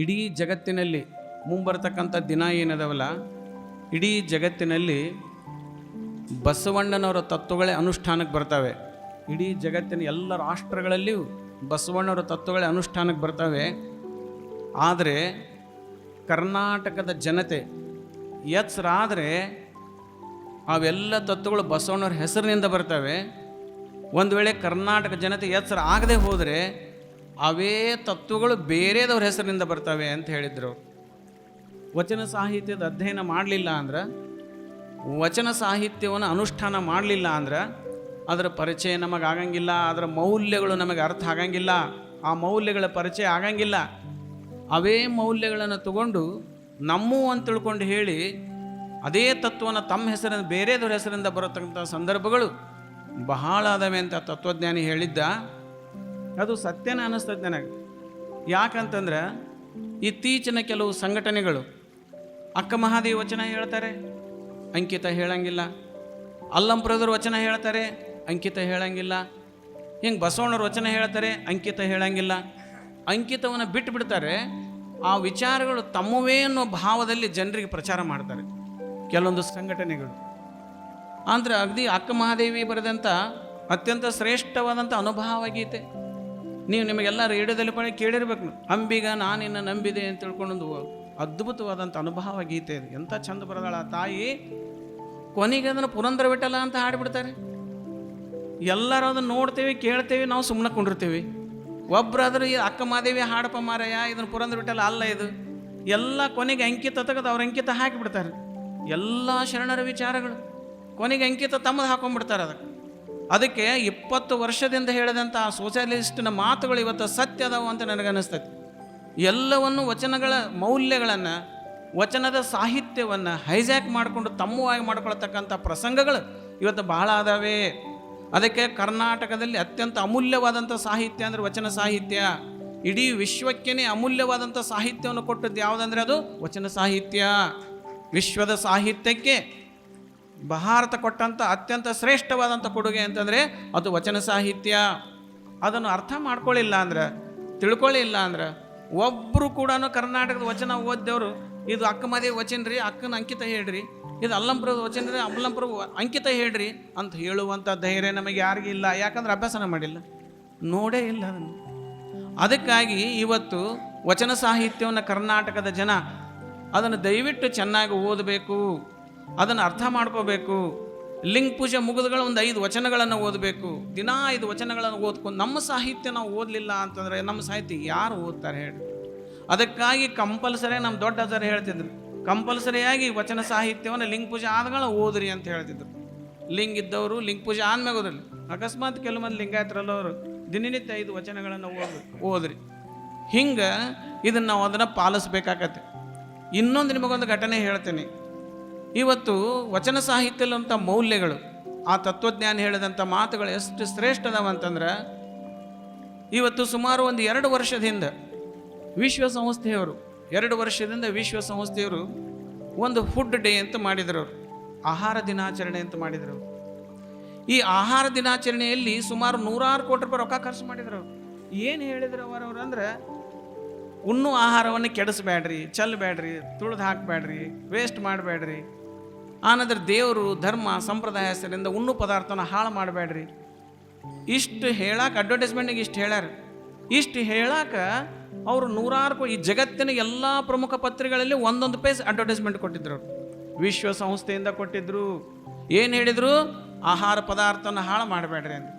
ಇಡೀ ಜಗತ್ತಿನಲ್ಲಿ ಮುಂಬರ್ತಕ್ಕಂಥ ದಿನ ಏನದವಲ್ಲ? ಇಡೀ ಜಗತ್ತಿನಲ್ಲಿ ಬಸವಣ್ಣನವರ ತತ್ವಗಳೇ ಅನುಷ್ಠಾನಕ್ಕೆ ಬರ್ತವೆ. ಇಡೀ ಜಗತ್ತಿನ ಎಲ್ಲ ರಾಷ್ಟ್ರಗಳಲ್ಲಿಯೂ ಬಸವಣ್ಣವರ ತತ್ವಗಳೇ ಅನುಷ್ಠಾನಕ್ಕೆ ಬರ್ತವೆ. ಆದರೆ ಕರ್ನಾಟಕದ ಜನತೆ ಎಚ್ಚರಾದರೆ ಅವೆಲ್ಲ ತತ್ವಗಳು ಬಸವಣ್ಣವ್ರ ಹೆಸರಿನಿಂದ ಬರ್ತವೆ. ಒಂದು ವೇಳೆ ಕರ್ನಾಟಕ ಜನತೆ ಎಚ್ಚರ ಆಗದೆ ಹೋದರೆ ಅವೇ ತತ್ವಗಳು ಬೇರೆದವ್ರ ಹೆಸರಿನಿಂದ ಬರ್ತವೆ ಅಂತ ಹೇಳಿದರು. ವಚನ ಸಾಹಿತ್ಯದ ಅಧ್ಯಯನ ಮಾಡಲಿಲ್ಲ ಅಂದ್ರೆ, ವಚನ ಸಾಹಿತ್ಯವನ್ನು ಅನುಷ್ಠಾನ ಮಾಡಲಿಲ್ಲ ಅಂದ್ರೆ, ಅದರ ಪರಿಚಯ ನಮಗೆ ಆಗಂಗಿಲ್ಲ, ಅದರ ಮೌಲ್ಯಗಳು ನಮಗೆ ಅರ್ಥ ಆಗಂಗಿಲ್ಲ, ಆ ಮೌಲ್ಯಗಳ ಪರಿಚಯ ಆಗಂಗಿಲ್ಲ. ಅವೇ ಮೌಲ್ಯಗಳನ್ನು ತಗೊಂಡು ನಮ್ಮೂ ಅಂತ ತಿಳ್ಕೊಂಡು ಹೇಳಿ, ಅದೇ ತತ್ವವನ್ನು ತಮ್ಮ ಹೆಸರಿನ ಬೇರೆದವ್ರ ಹೆಸರಿಂದ ಬರತಕ್ಕಂಥ ಸಂದರ್ಭಗಳು ಬಹಳ ಅದಾವೆ ಅಂತ ತತ್ವಜ್ಞಾನಿ ಹೇಳಿದ್ದ. ಅದು ಸತ್ಯನ ಅನ್ನಿಸ್ತದೆ ನನಗೆ. ಯಾಕಂತಂದ್ರೆ ಇತ್ತೀಚಿನ ಕೆಲವು ಸಂಘಟನೆಗಳು ಅಕ್ಕ ಮಹಾದೇವಿ ವಚನ ಹೇಳ್ತಾರೆ, ಅಂಕಿತ ಹೇಳಂಗಿಲ್ಲ. ಅಲ್ಲಂಪ್ರದವ್ರ ವಚನ ಹೇಳ್ತಾರೆ, ಅಂಕಿತ ಹೇಳಂಗಿಲ್ಲ. ಹಿಂಗೆ ಬಸವಣ್ಣವ್ರ ವಚನ ಹೇಳ್ತಾರೆ, ಅಂಕಿತ ಹೇಳಂಗಿಲ್ಲ. ಅಂಕಿತವನ್ನು ಬಿಟ್ಟು ಬಿಡ್ತಾರೆ, ಆ ವಿಚಾರಗಳು ತಮ್ಮವೇ ಅನ್ನೋ ಭಾವದಲ್ಲಿ ಜನರಿಗೆ ಪ್ರಚಾರ ಮಾಡ್ತಾರೆ ಕೆಲವೊಂದು ಸಂಘಟನೆಗಳು. ಅಂದರೆ ಅಗದಿ ಅಕ್ಕ ಮಹಾದೇವಿ ಬರೆದಂಥ ಅತ್ಯಂತ ಶ್ರೇಷ್ಠವಾದಂಥ ಅನುಭವ ಗೀತೆ. ನೀವು ನಿಮಗೆಲ್ಲ ರೇಡಿಯೋದಲ್ಲಿ ಪಡೆ ಕೇಳಿರ್ಬೇಕು. ಅಂಬಿಗ ನಾನಿನ್ನ ನಂಬಿದೆ ಅಂತ ತಿಳ್ಕೊಂಡೊಂದು ಅದ್ಭುತವಾದಂಥ ಅನುಭವ ಗೀತೆ ಇದೆ. ಎಂಥ ಚಂದ ಬರದಾಳ ತಾಯಿ. ಕೊನೆಗೆ ಅದನ್ನು ಪುರಂದರ ಬಿಟ್ಟಲ್ಲ ಅಂತ ಹಾಡ್ಬಿಡ್ತಾರೆ. ಎಲ್ಲರೂ ಅದನ್ನು ನೋಡ್ತೇವೆ, ಕೇಳ್ತೇವೆ, ನಾವು ಸುಮ್ಮನೆ ಕುಂಡಿರ್ತೀವಿ. ಒಬ್ಬರಾದ್ರೂ ಈ ಅಕ್ಕ ಮಾದೇವಿ, ಹಾಡಪ್ಪ ಮಾರಯ್ಯ, ಇದನ್ನು ಪುರಂದ್ರ ಬಿಟ್ಟಲ್ಲ, ಅಲ್ಲ ಇದು. ಎಲ್ಲ ಕೊನೆಗೆ ಅಂಕಿತ ತೆಗೆದು ಅವ್ರ ಅಂಕಿತ ಹಾಕಿಬಿಡ್ತಾರೆ. ಎಲ್ಲ ಶರಣರ ವಿಚಾರಗಳು. ಕೊನೆಗೆ ಅಂಕಿತ ತಮ್ಮದು ಹಾಕೊಂಡ್ಬಿಡ್ತಾರೆ ಅದಕ್ಕೆ. ಅದಕ್ಕೆ ಇಪ್ಪತ್ತು ವರ್ಷದಿಂದ ಹೇಳಿದಂಥ ಆ ಸೋಷಲಿಸ್ಟಿನ ಮಾತುಗಳು ಇವತ್ತು ಸತ್ಯ ಅದಾವು ಅಂತ ನನಗನ್ನಿಸ್ತೈತಿ. ಎಲ್ಲವನ್ನು ವಚನಗಳ ಮೌಲ್ಯಗಳನ್ನು, ವಚನದ ಸಾಹಿತ್ಯವನ್ನು ಹೈಜಾಕ್ ಮಾಡಿಕೊಂಡು ತಮ್ಮವಾಗಿ ಮಾಡ್ಕೊಳ್ತಕ್ಕಂಥ ಪ್ರಸಂಗಗಳು ಇವತ್ತು ಬಹಳ ಅದಾವೆ. ಅದಕ್ಕೆ ಕರ್ನಾಟಕದಲ್ಲಿ ಅತ್ಯಂತ ಅಮೂಲ್ಯವಾದಂಥ ಸಾಹಿತ್ಯ ಅಂದರೆ ವಚನ ಸಾಹಿತ್ಯ. ಇಡೀ ವಿಶ್ವಕ್ಕೇನೆ ಅಮೂಲ್ಯವಾದಂಥ ಸಾಹಿತ್ಯವನ್ನು ಕೊಟ್ಟದ್ದು ಯಾವುದಂದರೆ ಅದು ವಚನ ಸಾಹಿತ್ಯ. ವಿಶ್ವದ ಸಾಹಿತ್ಯಕ್ಕೆ ಭಾರತ ಕೊಟ್ಟಂಥ ಅತ್ಯಂತ ಶ್ರೇಷ್ಠವಾದಂಥ ಕೊಡುಗೆ ಅಂತಂದರೆ ಅದು ವಚನ ಸಾಹಿತ್ಯ. ಅದನ್ನು ಅರ್ಥ ಮಾಡ್ಕೊಳ್ಳಿಲ್ಲ ಅಂದ್ರೆ ತಿಳ್ಕೊಳ್ಳಿಲ್ಲ ಅಂದ್ರೆ ಒಬ್ಬರು ಕೂಡ ಕರ್ನಾಟಕದ ವಚನ ಓದ್ದವರು, ಇದು ಅಕ್ಕಮದೇ ವಚನ ರೀ, ಅಕ್ಕನ ಅಂಕಿತ ಹೇಳ್ರಿ, ಇದು ಅಲ್ಲಂಪುರದ ವಚನ ರೀ ಅಲ್ಲಂಪುರ ಅಂಕಿತ ಹೇಳ್ರಿ ಅಂತ ಹೇಳುವಂಥ ಧೈರ್ಯ ನಮಗೆ ಯಾರಿಗೂ ಇಲ್ಲ. ಯಾಕಂದ್ರೆ ಅಭ್ಯಾಸನ ಮಾಡಿಲ್ಲ. ನೋಡೇ ಇಲ್ಲ ಅದನ್ನು. ಅದಕ್ಕಾಗಿ ಇವತ್ತು ವಚನ ಸಾಹಿತ್ಯವನ್ನು ಕರ್ನಾಟಕದ ಜನ ಅದನ್ನು ದಯವಿಟ್ಟು ಚೆನ್ನಾಗಿ ಓದಬೇಕು. ಅದನ್ನು ಅರ್ಥ ಮಾಡ್ಕೋಬೇಕು. ಲಿಂಗ ಪೂಜೆ ಮುಗಿದುಗಳ ಒಂದು ಐದು ವಚನಗಳನ್ನು ಓದಬೇಕು. ದಿನ ಐದು ವಚನಗಳನ್ನು ಓದ್ಕೊಂಡು ನಮ್ಮ ಸಾಹಿತ್ಯ ನಾವು ಓದಲಿಲ್ಲ ಅಂತಂದರೆ ನಮ್ಮ ಸಾಹಿತ್ಯ ಯಾರು ಓದ್ತಾರೆ ಹೇಳಿ. ಅದಕ್ಕಾಗಿ ಕಂಪಲ್ಸರಿ ನಮ್ಮ ದೊಡ್ಡ ಸರ್ ಹೇಳ್ತಿದ್ರು. ಕಂಪಲ್ಸರಿಯಾಗಿ ವಚನ ಸಾಹಿತ್ಯವನ್ನು ಲಿಂಗ ಪೂಜೆ ಆದಗಳ ಓದ್ರಿ ಅಂತ ಹೇಳ್ತಿದ್ರು. ಲಿಂಗ ಇದ್ದವರು ಲಿಂಗ ಪೂಜೆ ಆದ್ಮೇಲೆ ಓದ್ರಿ ಅಕಸ್ಮಾತ್ ಕೆಲವು ಮಂದಿ ಲಿಂಗಾಯತರಲ್ಲ ಅವರು ದಿನನಿತ್ಯ ಐದು ವಚನಗಳನ್ನು ಓದ್ರಿ ಓದ್ರಿ. ಹಿಂಗೆ ಇದನ್ನು ನಾವು ಅದನ್ನು ಪಾಲಿಸ್ಬೇಕಾಗತ್ತೆ. ಇನ್ನೊಂದು ನಿಮಗೊಂದು ಘಟನೆ ಹೇಳ್ತೀನಿ. ಇವತ್ತು ವಚನ ಸಾಹಿತ್ಯದಂಥ ಮೌಲ್ಯಗಳು, ಆ ತತ್ವಜ್ಞಾನ ಹೇಳಿದಂಥ ಮಾತುಗಳು ಎಷ್ಟು ಶ್ರೇಷ್ಠ ಅದಾವಂತಂದ್ರೆ ಇವತ್ತು ಸುಮಾರು ಒಂದು ಎರಡು ವರ್ಷದಿಂದ ವಿಶ್ವಸಂಸ್ಥೆಯವರು, ಎರಡು ವರ್ಷದಿಂದ ವಿಶ್ವಸಂಸ್ಥೆಯವರು ಒಂದು ಫುಡ್ ಡೇ ಅಂತ ಮಾಡಿದರು ಅವರು, ಆಹಾರ ದಿನಾಚರಣೆ ಅಂತ ಮಾಡಿದರು ಈ ಆಹಾರ ದಿನಾಚರಣೆಯಲ್ಲಿ ಸುಮಾರು ನೂರಾರು ಕೋಟಿ ರೂಪಾಯಿ ರೊಕ್ಕ ಖರ್ಚು ಮಾಡಿದ್ರು ಏನು ಹೇಳಿದ್ರು ಅವರವ್ರು ಅಂದ್ರೆ, ಉಣ್ಣು ಆಹಾರವನ್ನು ಕೆಡಿಸ್ಬೇಡ್ರಿ ಚೆಲ್ಲಬೇಡ್ರಿ ತುಳಿದು ಹಾಕಬೇಡ್ರಿ ವೇಸ್ಟ್ ಮಾಡಬೇಡ್ರಿ ಆನಂತರ ದೇವರು ಧರ್ಮ, ಸಂಪ್ರದಾಯ, ಹೆಸರಿಂದ ಉಣ್ಣು ಪದಾರ್ಥನ ಹಾಳು ಮಾಡಬೇಡ್ರಿ. ಇಷ್ಟು ಹೇಳಕ್ಕೆ ಅಡ್ವರ್ಟೈಸ್ಮೆಂಟಿಗೆ ಇಷ್ಟು ಹೇಳ್ಯಾರ. ಇಷ್ಟು ಹೇಳಾಕ ಅವರು ನೂರಾರು ಈ ಜಗತ್ತಿನ ಎಲ್ಲ ಪ್ರಮುಖ ಪತ್ರಿಕೆಗಳಲ್ಲಿ ಒಂದೊಂದು ಪೇಸ್ ಅಡ್ವರ್ಟೈಸ್ಮೆಂಟ್ ಕೊಟ್ಟಿದ್ರು ವಿಶ್ವ ವಿಶ್ವಸಂಸ್ಥೆಯಿಂದ ಕೊಟ್ಟಿದ್ರು. ಏನು ಹೇಳಿದರು? ಆಹಾರ ಪದಾರ್ಥನ ಹಾಳು ಮಾಡಬೇಡ್ರಿ ಅಂತ.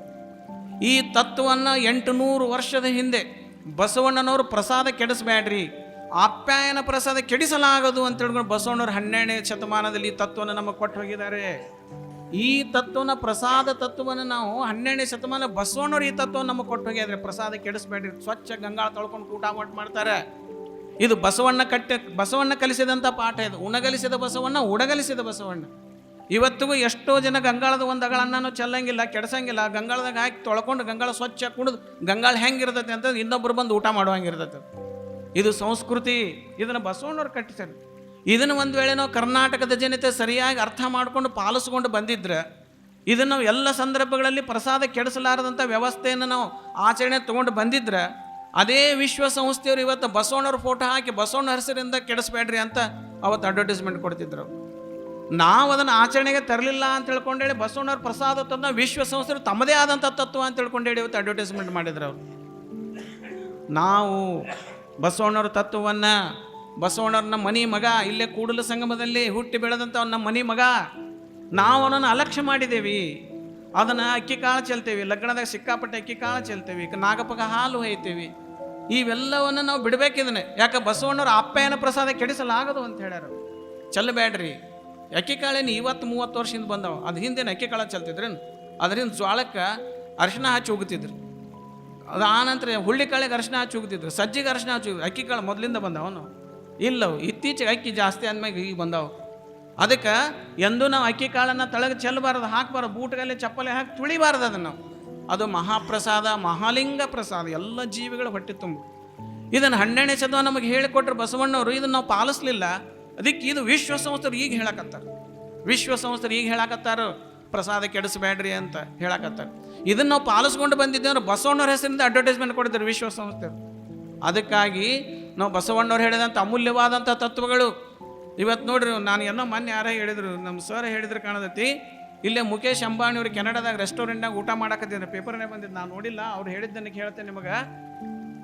ಈ ತತ್ವವನ್ನು ಎಂಟು ನೂರು ವರ್ಷದ ಹಿಂದೆ ಬಸವಣ್ಣನವರು ಪ್ರಸಾದ ಕೆಡಿಸ್ಬೇಡ್ರಿ. ಆಪ್ಯಾಯನ ಪ್ರಸಾದ ಕೆಡಿಸಲಾಗದು ಅಂತ ಹೇಳ್ಕೊಂಡು ಬಸವಣ್ಣವ್ರು ಹನ್ನೆರಡನೇ ಶತಮಾನದಲ್ಲಿ ಈ ತತ್ವವನ್ನು ನಮಗೆ ಕೊಟ್ಟು ಹೋಗಿದ್ದಾರೆ. ಈ ತತ್ವನ ಪ್ರಸಾದ ತತ್ವವನ್ನು ನಾವು ಹನ್ನೆರಡನೇ ಶತಮಾನ ಬಸವಣ್ಣವ್ರು ಈ ತತ್ವವನ್ನು ನಮಗೆ ಕೊಟ್ಟು ಹೋಗಿದ್ರೆ ಪ್ರಸಾದ ಕೆಡಿಸ್ಬೇಡ್ರಿ, ಸ್ವಚ್ಛ ಗಂಗಾಳ ತೊಳ್ಕೊಂಡು ಊಟ ಮಾಡಿ ಮಾಡ್ತಾರೆ. ಇದು ಬಸವಣ್ಣ ಕಟ್ಟ, ಬಸವಣ್ಣ ಕಲಿಸಿದಂಥ ಪಾಠ ಇದು. ಉಣಗಲಿಸಿದ ಬಸವಣ್ಣ, ಉಡಗಲಿಸಿದ ಬಸವಣ್ಣ. ಇವತ್ತಿಗೂ ಎಷ್ಟೋ ಜನ ಗಂಗಾಳದ ಒಂದು ಅಗಳನ್ನೂ ಚೆಲ್ಲಂಗಿಲ್ಲ, ಕೆಡ್ಸಂಗಿಲ್ಲ. ಗಂಗಾಳದಾಗ ಹಾಕಿ ತೊಳ್ಕೊಂಡು ಗಂಗಾಳ ಸ್ವಚ್ಛ ಕುಡಿದು ಗಂಗಾಳ ಹೆಂಗಿರ್ತೈತೆ ಅಂತ ಇನ್ನೊಬ್ರು ಬಂದು ಊಟ ಮಾಡುವಂಗಿರ್ತೈತೆ. ಇದು ಸಂಸ್ಕೃತಿ. ಇದನ್ನು ಬಸವಣ್ಣವ್ರು ಕಟ್ಟಿಸ್ಯಾರ. ಇದನ್ನು ಒಂದು ವೇಳೆ ನಾವು ಕರ್ನಾಟಕದ ಜನತೆ ಸರಿಯಾಗಿ ಅರ್ಥ ಮಾಡಿಕೊಂಡು ಪಾಲಿಸ್ಕೊಂಡು ಬಂದಿದ್ರೆ ಇದನ್ನು ನಾವು ಎಲ್ಲ ಸಂದರ್ಭಗಳಲ್ಲಿ ಪ್ರಸಾದ ಕೆಡಿಸಲಾರದಂಥ ವ್ಯವಸ್ಥೆಯನ್ನು ನಾವು ಆಚರಣೆ ತೊಗೊಂಡು ಬಂದಿದ್ರೆ ಅದೇ ವಿಶ್ವಸಂಸ್ಥೆಯವರು ಇವತ್ತು ಬಸವಣ್ಣವ್ರ ಫೋಟೋ ಹಾಕಿ ಬಸವಣ್ಣ ಹೆಸರಿಂದ ಕೆಡಿಸ್ಬೇಡ್ರಿ ಅಂತ ಅವತ್ತು ಅಡ್ವರ್ಟೈಸ್ಮೆಂಟ್ ಕೊಡ್ತಿದ್ರು. ನಾವು ಅದನ್ನು ಆಚರಣೆಗೆ ತರಲಿಲ್ಲ ಅಂತ ಹೇಳ್ಕೊಂಡೇಳಿ ಬಸವಣ್ಣವ್ರ ಪ್ರಸಾದ ತಂದ ವಿಶ್ವಸಂಸ್ಥೆಯವರು ತಮ್ಮದೇ ಆದಂಥ ತತ್ವ ಅಂತ ತಿಳ್ಕೊಂಡೇಳಿ ಇವತ್ತು ಅಡ್ವರ್ಟೈಸ್ಮೆಂಟ್ ಮಾಡಿದ್ರು ನಾವು ಬಸವಣ್ಣವ್ರ ತತ್ವವನ್ನು, ಬಸವಣ್ಣವ್ರನ್ನ ಮನೆ ಮಗ, ಇಲ್ಲೇ ಕೂಡಲ ಸಂಗಮದಲ್ಲಿ ಹುಟ್ಟಿ ಬೆಳೆದಂಥ ನಮ್ಮ ಮನೆ ಮಗ. ನಾವು ಅವನನ್ನು ಅಲಕ್ಷ್ಯ ಮಾಡಿದ್ದೇವೆ ಅದನ್ನು ಅಕ್ಕಿ ಕಾಳು ಚೆಲ್ತೇವೆ, ಲಗ್ನದಾಗ ಸಿಕ್ಕಾಪಟ್ಟೆ ಅಕ್ಕಿ ಕಾಳು ಚೆಲ್ತೇವೆ ನಾಗಪಗ ಹಾಲು ಹೊಯ್ತೇವೆ. ಇವೆಲ್ಲವನ್ನು ನಾವು ಬಿಡಬೇಕಿದನೆ. ಯಾಕೆ ಬಸವಣ್ಣವ್ರ ಅಪ್ಪಯ್ಯನ ಪ್ರಸಾದ ಕೆಡಿಸಲಾಗದು ಅಂತ ಹೇಳ್ಯಾರ ಚೆಲ್ಲಬೇಡ್ರಿ ಅಕ್ಕಿ ಕಾಳೇನು ಇವತ್ತು ಮೂವತ್ತು ವರ್ಷದಿಂದ ಬಂದವ. ಅದು ಹಿಂದೇನು ಅಕ್ಕಿ ಕಾಳು ಚೆಲ್ತಿದ್ರೇನು? ಅದರಿಂದ ಜ್ವಾಳಕ್ಕೆ ಅರಿಶಿನ ಹಚ್ಚಿ ಹೋಗ್ತಿದ್ರು ಅದು ಆನಂತರ ಹುಳ್ಳಿ ಕಾಳಿಗೆ ಹಚ್ಚುಗ್ತಿದ್ರು ಸಜ್ಜಿಗೆ ಅರ್ಶನ ಹಚ್ಚು ಅಕ್ಕಿ ಕಾಳು ಮೊದಲಿಂದ ಬಂದವನು ಇಲ್ಲವು. ಇತ್ತೀಚೆಗೆ ಅಕ್ಕಿ ಜಾಸ್ತಿ ಅಂದ್ಮ್ಯಾಗ ಈಗ ಬಂದವು. ಅದಕ್ಕೆ ಎಂದೂ ನಾವು ಅಕ್ಕಿ ಕಾಳನ್ನು ತಳಗೆ ಚೆಲ್ಲಬಾರ್ದು, ಹಾಕಬಾರ್ದು. ಬೂಟಗಲ್ಲಿ ಚಪ್ಪಲಿ ಹಾಕಿ ತುಳಿಬಾರ್ದು ಅದನ್ನು ನಾವು. ಅದು ಮಹಾಪ್ರಸಾದ, ಮಹಾಲಿಂಗ ಪ್ರಸಾದ. ಎಲ್ಲ ಜೀವಿಗಳು ಹೊಟ್ಟೆ ತುಂಬ. ಇದನ್ನು ಹನ್ನೆರಡನೇ ಶತಮಾನ ನಮಗೆ ಹೇಳಿಕೊಟ್ರು ಬಸವಣ್ಣವರು. ಇದನ್ನು ನಾವು ಪಾಲಿಸ್ಲಿಲ್ಲ. ಅದಕ್ಕೆ ಇದು ವಿಶ್ವಸಂಸ್ಥರು ಈಗ ಹೇಳಕತ್ತಾರೆ. ವಿಶ್ವಸಂಸ್ಥರು ಈಗ ಹೇಳಕತ್ತಾರ. ಪ್ರಸಾದ ಕೆಡಿಸ್ಬೇಡ್ರಿ ಅಂತ ಹೇಳಕತ್ತಾರೆ. ಇದನ್ನು ನಾವು ಪಾಲಿಸ್ಕೊಂಡು ಬಂದಿದ್ದೇವೆ ಬಸವಣ್ಣವ್ರ ಹೆಸರಿಂದ ಅಡ್ವರ್ಟೈಸ್ಮೆಂಟ್ ಕೊಡ್ತಾರೆ ವಿಶ್ವಸಂಸ್ಥೆ. ಅದಕ್ಕಾಗಿ ನಾವು ಬಸವಣ್ಣವ್ರು ಹೇಳಿದಂಥ ಅಮೂಲ್ಯವಾದಂಥ ತತ್ವಗಳು. ಇವತ್ತು ನೋಡ್ರಿ, ನಾನು ಏನೋ ಮೊನ್ನೆ ಯಾರೇ ಹೇಳಿದ್ರು, ನಮ್ಮ ಸರ್ ಹೇಳಿದ್ರು ಕಾಣದತಿ ಇಲ್ಲೇ ಮುಖೇಶ್ ಅಂಬಾನಿ ಅವರು ಕೆನಡಾದಾಗ ರೆಸ್ಟೋರೆಂಟ್ನಾಗ ಊಟ ಮಾಡಕತ್ತಿದ್ರು ಪೇಪರ್ನೇ ಬಂದಿದ್ದು, ನಾನು ನೋಡಿಲ್ಲ, ಅವ್ರು ಹೇಳಿದ್ದನ್ನು ಹೇಳ್ತೇನೆ ನಿಮಗೆ.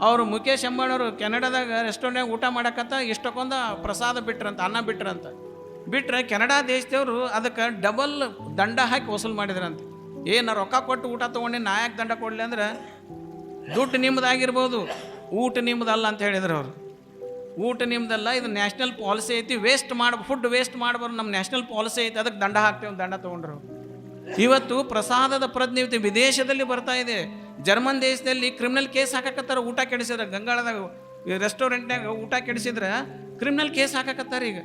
ಅವರು ಮುಖೇಶ್ ಅಂಬಾನಿ ಅವರು ಕೆನಡಾದಾಗ ರೆಸ್ಟೋರೆಂಟ್ನಾಗ ಊಟ ಮಾಡಕತ್ತ, ಇಷ್ಟಕ್ಕೊಂದ ಪ್ರಸಾದ ಬಿಟ್ರಂತ, ಅನ್ನ ಬಿಟ್ರಂತ. ಬಿಟ್ರೆ ಕೆನಡಾ ದೇಶದವರು ಅದಕ್ಕೆ ಡಬಲ್ ದಂಡ ಹಾಕಿ ವಸೂಲು ಮಾಡಿದ್ರಂತೆ. ಏನು ರೊಕ್ಕ ಕೊಟ್ಟು ಊಟ ತೊಗೊಂಡು ನಾ ಯಾಕೆ ದಂಡ ಕೊಡಲಿ ಅಂದ್ರೆ ದುಡ್ಡು ನಿಮ್ಮದಾಗಿರ್ಬೋದು ಊಟ ನಿಮ್ಮದಲ್ಲ ಅಂತ ಹೇಳಿದ್ರು ಅವರು. ಊಟ ನಿಮ್ಮದಲ್ಲ ಇದು ನ್ಯಾಷನಲ್ ಪಾಲಿಸಿ ಐತಿ ವೇಸ್ಟ್ ಮಾಡಿ ಫುಡ್ ವೇಸ್ಟ್ ಮಾಡಬಾರ್ದು ನಮ್ಮ ನ್ಯಾಷನಲ್ ಪಾಲಿಸಿ ಐತಿ, ಅದಕ್ಕೆ ದಂಡ ಹಾಕ್ತೇವೆ ದಂಡ ತೊಗೊಂಡ್ರು ಇವತ್ತು ಪ್ರಸಾದದ ಪ್ರಜ್ಞೆ ವಿದೇಶದಲ್ಲಿ ಬರ್ತಾ ಇದೆ. ಜರ್ಮನ್ ದೇಶದಲ್ಲಿ ಕ್ರಿಮಿನಲ್ ಕೇಸ್ ಹಾಕಕತ್ತಾರ ಊಟ ಕೆಡಿಸಿದ್ರೆ, ಗಂಗಾಳದಾಗ ರೆಸ್ಟೋರೆಂಟ್ನಾಗ ಊಟ ಕೆಡಿಸಿದ್ರೆ ಕ್ರಿಮಿನಲ್ ಕೇಸ್ ಹಾಕಕತ್ತಾರ ಈಗ.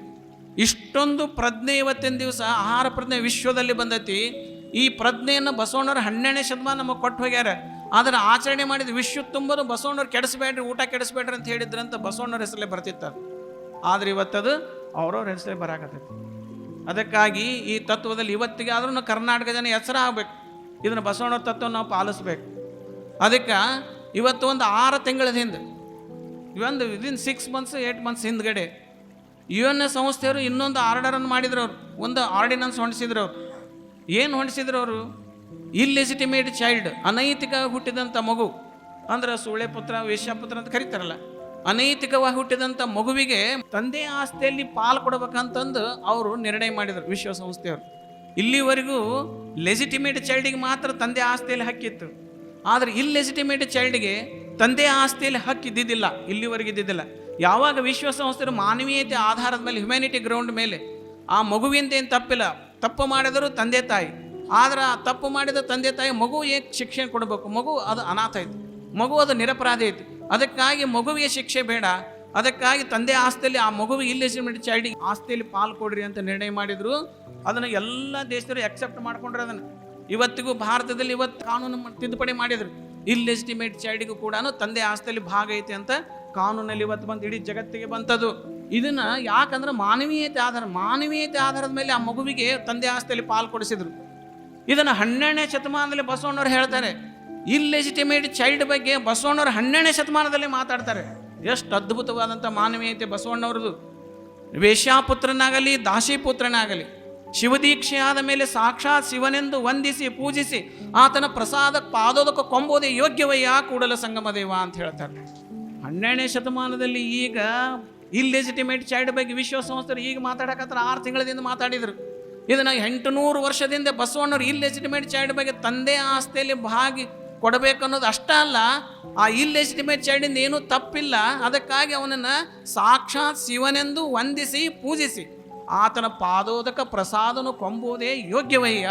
ಇಷ್ಟೊಂದು ಪ್ರಜ್ಞೆ ಇವತ್ತಿನ ದಿವಸ, ಆಹಾರ ಪ್ರಜ್ಞೆ ವಿಶ್ವದಲ್ಲಿ ಬಂದೈತಿ. ಈ ಪ್ರಜ್ಞೆಯನ್ನು ಬಸವಣ್ಣರು ಹನ್ನೆರಡನೇ ಶತಮಾನ ನಮಗೆ ಕೊಟ್ಟು ಹೋಗ್ಯಾರ. ಆದರೆ ಆಚರಣೆ ಮಾಡಿದ ವಿಶ್ವ ತುಂಬಲು ಬಸವಣ್ಣರು ಕೆಡಿಸ್ಬೇಡ್ರಿ, ಊಟ ಕೆಡಿಸ್ಬೇಡ್ರಿ ಅಂತ ಹೇಳಿದ್ರಂತ ಬಸವಣ್ಣವ್ರ ಹೆಸರಲ್ಲೇ ಬರ್ತಿತ್ತು ಆದ್ರೆ ಇವತ್ತದು ಅವ್ರವ್ರ ಹೆಸರೇ ಬರಾಕತ್ತೈತಿ. ಅದಕ್ಕಾಗಿ ಈ ತತ್ವದಲ್ಲಿ ಇವತ್ತಿಗೆ ಆದ್ರೂ ಕರ್ನಾಟಕ ಜನ ಹೆಸರು ಆಗ್ಬೇಕು. ಇದನ್ನು ಬಸವಣ್ಣವ್ರ ತತ್ವ ನಾವು ಪಾಲಿಸ್ಬೇಕು. ಅದಕ್ಕೆ ಇವತ್ತು ಒಂದು ಆರು ತಿಂಗಳ ಹಿಂದೆ ಇವೊಂದು within six months eight months ಹಿಂದ್ಗಡೆ ಯು ಎನ್ ಎಸ್ ಸಂಸ್ಥೆಯವರು ಇನ್ನೊಂದು ಆರ್ಡರನ್ನು ಮಾಡಿದ್ರು ಅವರು ಒಂದು ಆರ್ಡಿನೆನ್ಸ್ ಹೊಂಡಿಸಿದ್ರು ಅವರು ಏನು ಹೊಂಡಿಸಿದ್ರು ಅವರು ಇಲ್ಲೆಜಿಟಿಮೇಟ್ ಚೈಲ್ಡ್ ಅನೈತಿಕ ಹುಟ್ಟಿದಂಥ ಮಗು. ಅಂದ್ರೆ ಸುಳೆ ಪುತ್ರ ವೇಶ್ಯಾಪುತ್ರ ಅಂತ ಕರೀತಾರಲ್ಲ. ಅನೈತಿಕವಾಗಿ ಹುಟ್ಟಿದಂಥ ಮಗುವಿಗೆ ತಂದೆ ಆಸ್ತಿಯಲ್ಲಿ ಪಾಲು ಕೊಡಬೇಕಂತಂದು ಅವರು ನಿರ್ಣಯ ಮಾಡಿದರು ವಿಶ್ವಸಂಸ್ಥೆಯವರು ಇಲ್ಲಿವರೆಗೂ ಲೆಜಿಟಿಮೇಟ್ ಚೈಲ್ಡಿಗೆ ಮಾತ್ರ ತಂದೆ ಆಸ್ತಿಯಲ್ಲಿ ಹಕ್ಕಿತ್ತು ಆದರೆ ಇಲ್ಲೆಜಿಟಿಮೇಟ್ ಚೈಲ್ಡ್ಗೆ ತಂದೆ ಆಸ್ತಿಯಲ್ಲಿ ಹಕ್ಕಿದ್ದಿದ್ದಿಲ್ಲ ಇಲ್ಲಿವರೆಗೆ ಇದ್ದಿದ್ದಿಲ್ಲ. ಯಾವಾಗ ವಿಶ್ವಸಂಸ್ಥೆಯು ಮಾನವೀಯತೆ ಆಧಾರದ ಮೇಲೆ ಹ್ಯುಮ್ಯಾನಿಟಿ ಗ್ರೌಂಡ್ ಮೇಲೆ, ಆ ಮಗುವಿಂದ ಏನು ತಪ್ಪಿಲ್ಲ, ತಪ್ಪು ಮಾಡಿದರು ತಂದೆ ತಾಯಿ. ಆದರೆ ಆ ತಪ್ಪು ಮಾಡಿದ ತಂದೆ ತಾಯಿ ಮಗು ಏಕೆ ಶಿಕ್ಷೆ ಕೊಡಬೇಕು? ಮಗು ಅದು ಅನಾಥ ಐತಿ. ಮಗು ಅದು ನಿರಪರಾಧ ಐತಿ. ಅದಕ್ಕಾಗಿ ಮಗುವಿಗೆ ಶಿಕ್ಷೆ ಬೇಡ. ಅದಕ್ಕಾಗಿ ತಂದೆ ಆಸ್ತಿಯಲ್ಲಿ ಆ ಮಗುವಿಗೆ ಇಲ್ಲಿಸಿಮೆಂಟ್ ಚೈಲ್ಡಿಗೆ ಆಸ್ತಿಯಲ್ಲಿ ಪಾಲು ಕೊಡ್ರಿ ಅಂತ ನಿರ್ಣಯ ಮಾಡಿದರು. ಅದನ್ನು ಎಲ್ಲ ದೇಶದವರು ಅಕ್ಸೆಪ್ಟ್ ಮಾಡ್ಕೊಂಡ್ರೆ ಅದನ್ನು. ಇವತ್ತಿಗೂ ಭಾರತದಲ್ಲಿ ಇವತ್ತು ಕಾನೂನು ತಿದ್ದುಪಡಿ ಮಾಡಿದ್ರು. ಎಸ್ಟಿಮೇಟ್ ಚೈಲ್ಡಿಗೂ ಕೂಡ ತಂದೆ ಆಸ್ತಿಯಲ್ಲಿ ಭಾಗ ಐತೆ ಅಂತ ಕಾನೂನಲ್ಲಿ ಇವತ್ತು ಬಂದು ಇಡೀ ಜಗತ್ತಿಗೆ ಬಂತದು. ಇದನ್ನ ಯಾಕಂದ್ರೆ ಮಾನವೀಯತೆ ಆಧಾರ, ಮಾನವೀಯತೆ ಆಧಾರದ ಮೇಲೆ ಆ ಮಗುವಿಗೆ ತಂದೆ ಆಸ್ತಿಯಲ್ಲಿ ಪಾಲು ಕೊಡಿಸಿದ್ರು. ಇದನ್ನು ಹನ್ನೆರಡನೇ ಶತಮಾನದಲ್ಲಿ ಬಸವಣ್ಣವ್ರು ಹೇಳ್ತಾರೆ. ಇಲ್ಲೆಜಿಟಿಮೇಟ್ ಚೈಲ್ಡ್ ಬಗ್ಗೆ ಬಸವಣ್ಣವ್ರು ಹನ್ನೆರಡನೇ ಶತಮಾನದಲ್ಲಿ ಮಾತಾಡ್ತಾರೆ. ಎಷ್ಟು ಅದ್ಭುತವಾದಂಥ ಮಾನವೀಯತೆ ಬಸವಣ್ಣವ್ರದ್ದು ವೇಶ್ಯಾಪುತ್ರನಾಗಲಿ, ದಾಸಿಪುತ್ರನಾಗಲಿ, ಶಿವದೀಕ್ಷೆಯಾದ ಮೇಲೆ ಸಾಕ್ಷಾತ್ ಶಿವನೆಂದು ವಂದಿಸಿ, ಪೂಜಿಸಿ ಆತನ ಪ್ರಸಾದ ಪಾದೋದಕ್ಕೆ ಕೊಂಬೋದೇ ಯೋಗ್ಯವಯ್ಯ ಕೂಡಲ ಸಂಗಮ ದೇವ ಅಂತ ಹೇಳ್ತಾರೆ. ಹನ್ನೆರಡನೇ ಶತಮಾನದಲ್ಲಿ ಈಗ ಇಲ್ಲೆಜಿಟಿಮೇಟ್ ಚೈಲ್ಡ್ ಬಗ್ಗೆ ವಿಶ್ವಸಂಸ್ಥೆರು ಈಗ ಮಾತಾಡಕತ್ರ ಆರು ತಿಂಗಳದಿಂದ ಮಾತಾಡಿದರು. ಇದನ್ನ ಎಂಟುನೂರು ವರ್ಷದಿಂದ ಬಸವಣ್ಣವ್ರು ಇಲ್ಲೆಜಿಟಿಮೇಟ್ ಚೈಲ್ಡ್ ಬಗ್ಗೆ ತಂದೆ ಆಸ್ತಿಯಲ್ಲಿ ಭಾಗಿ ಕೊಡಬೇಕು ಅನ್ನೋದು ಅಷ್ಟ ಅಲ್ಲ, ಆ ಇಲ್ಲೆಜಿಟಿಮೇಟ್ ಚೈಲ್ಡಿಂದ ಏನೂ ತಪ್ಪಿಲ್ಲ. ಅದಕ್ಕಾಗಿ ಅವನನ್ನು ಸಾಕ್ಷಾತ್ ಶಿವನೆಂದು ವಂದಿಸಿ, ಪೂಜಿಸಿ. ಆತನ ಪಾದೋದಕ ಪ್ರಸಾದನು ಕೊಂಬುವುದೇ ಯೋಗ್ಯವಯ್ಯ.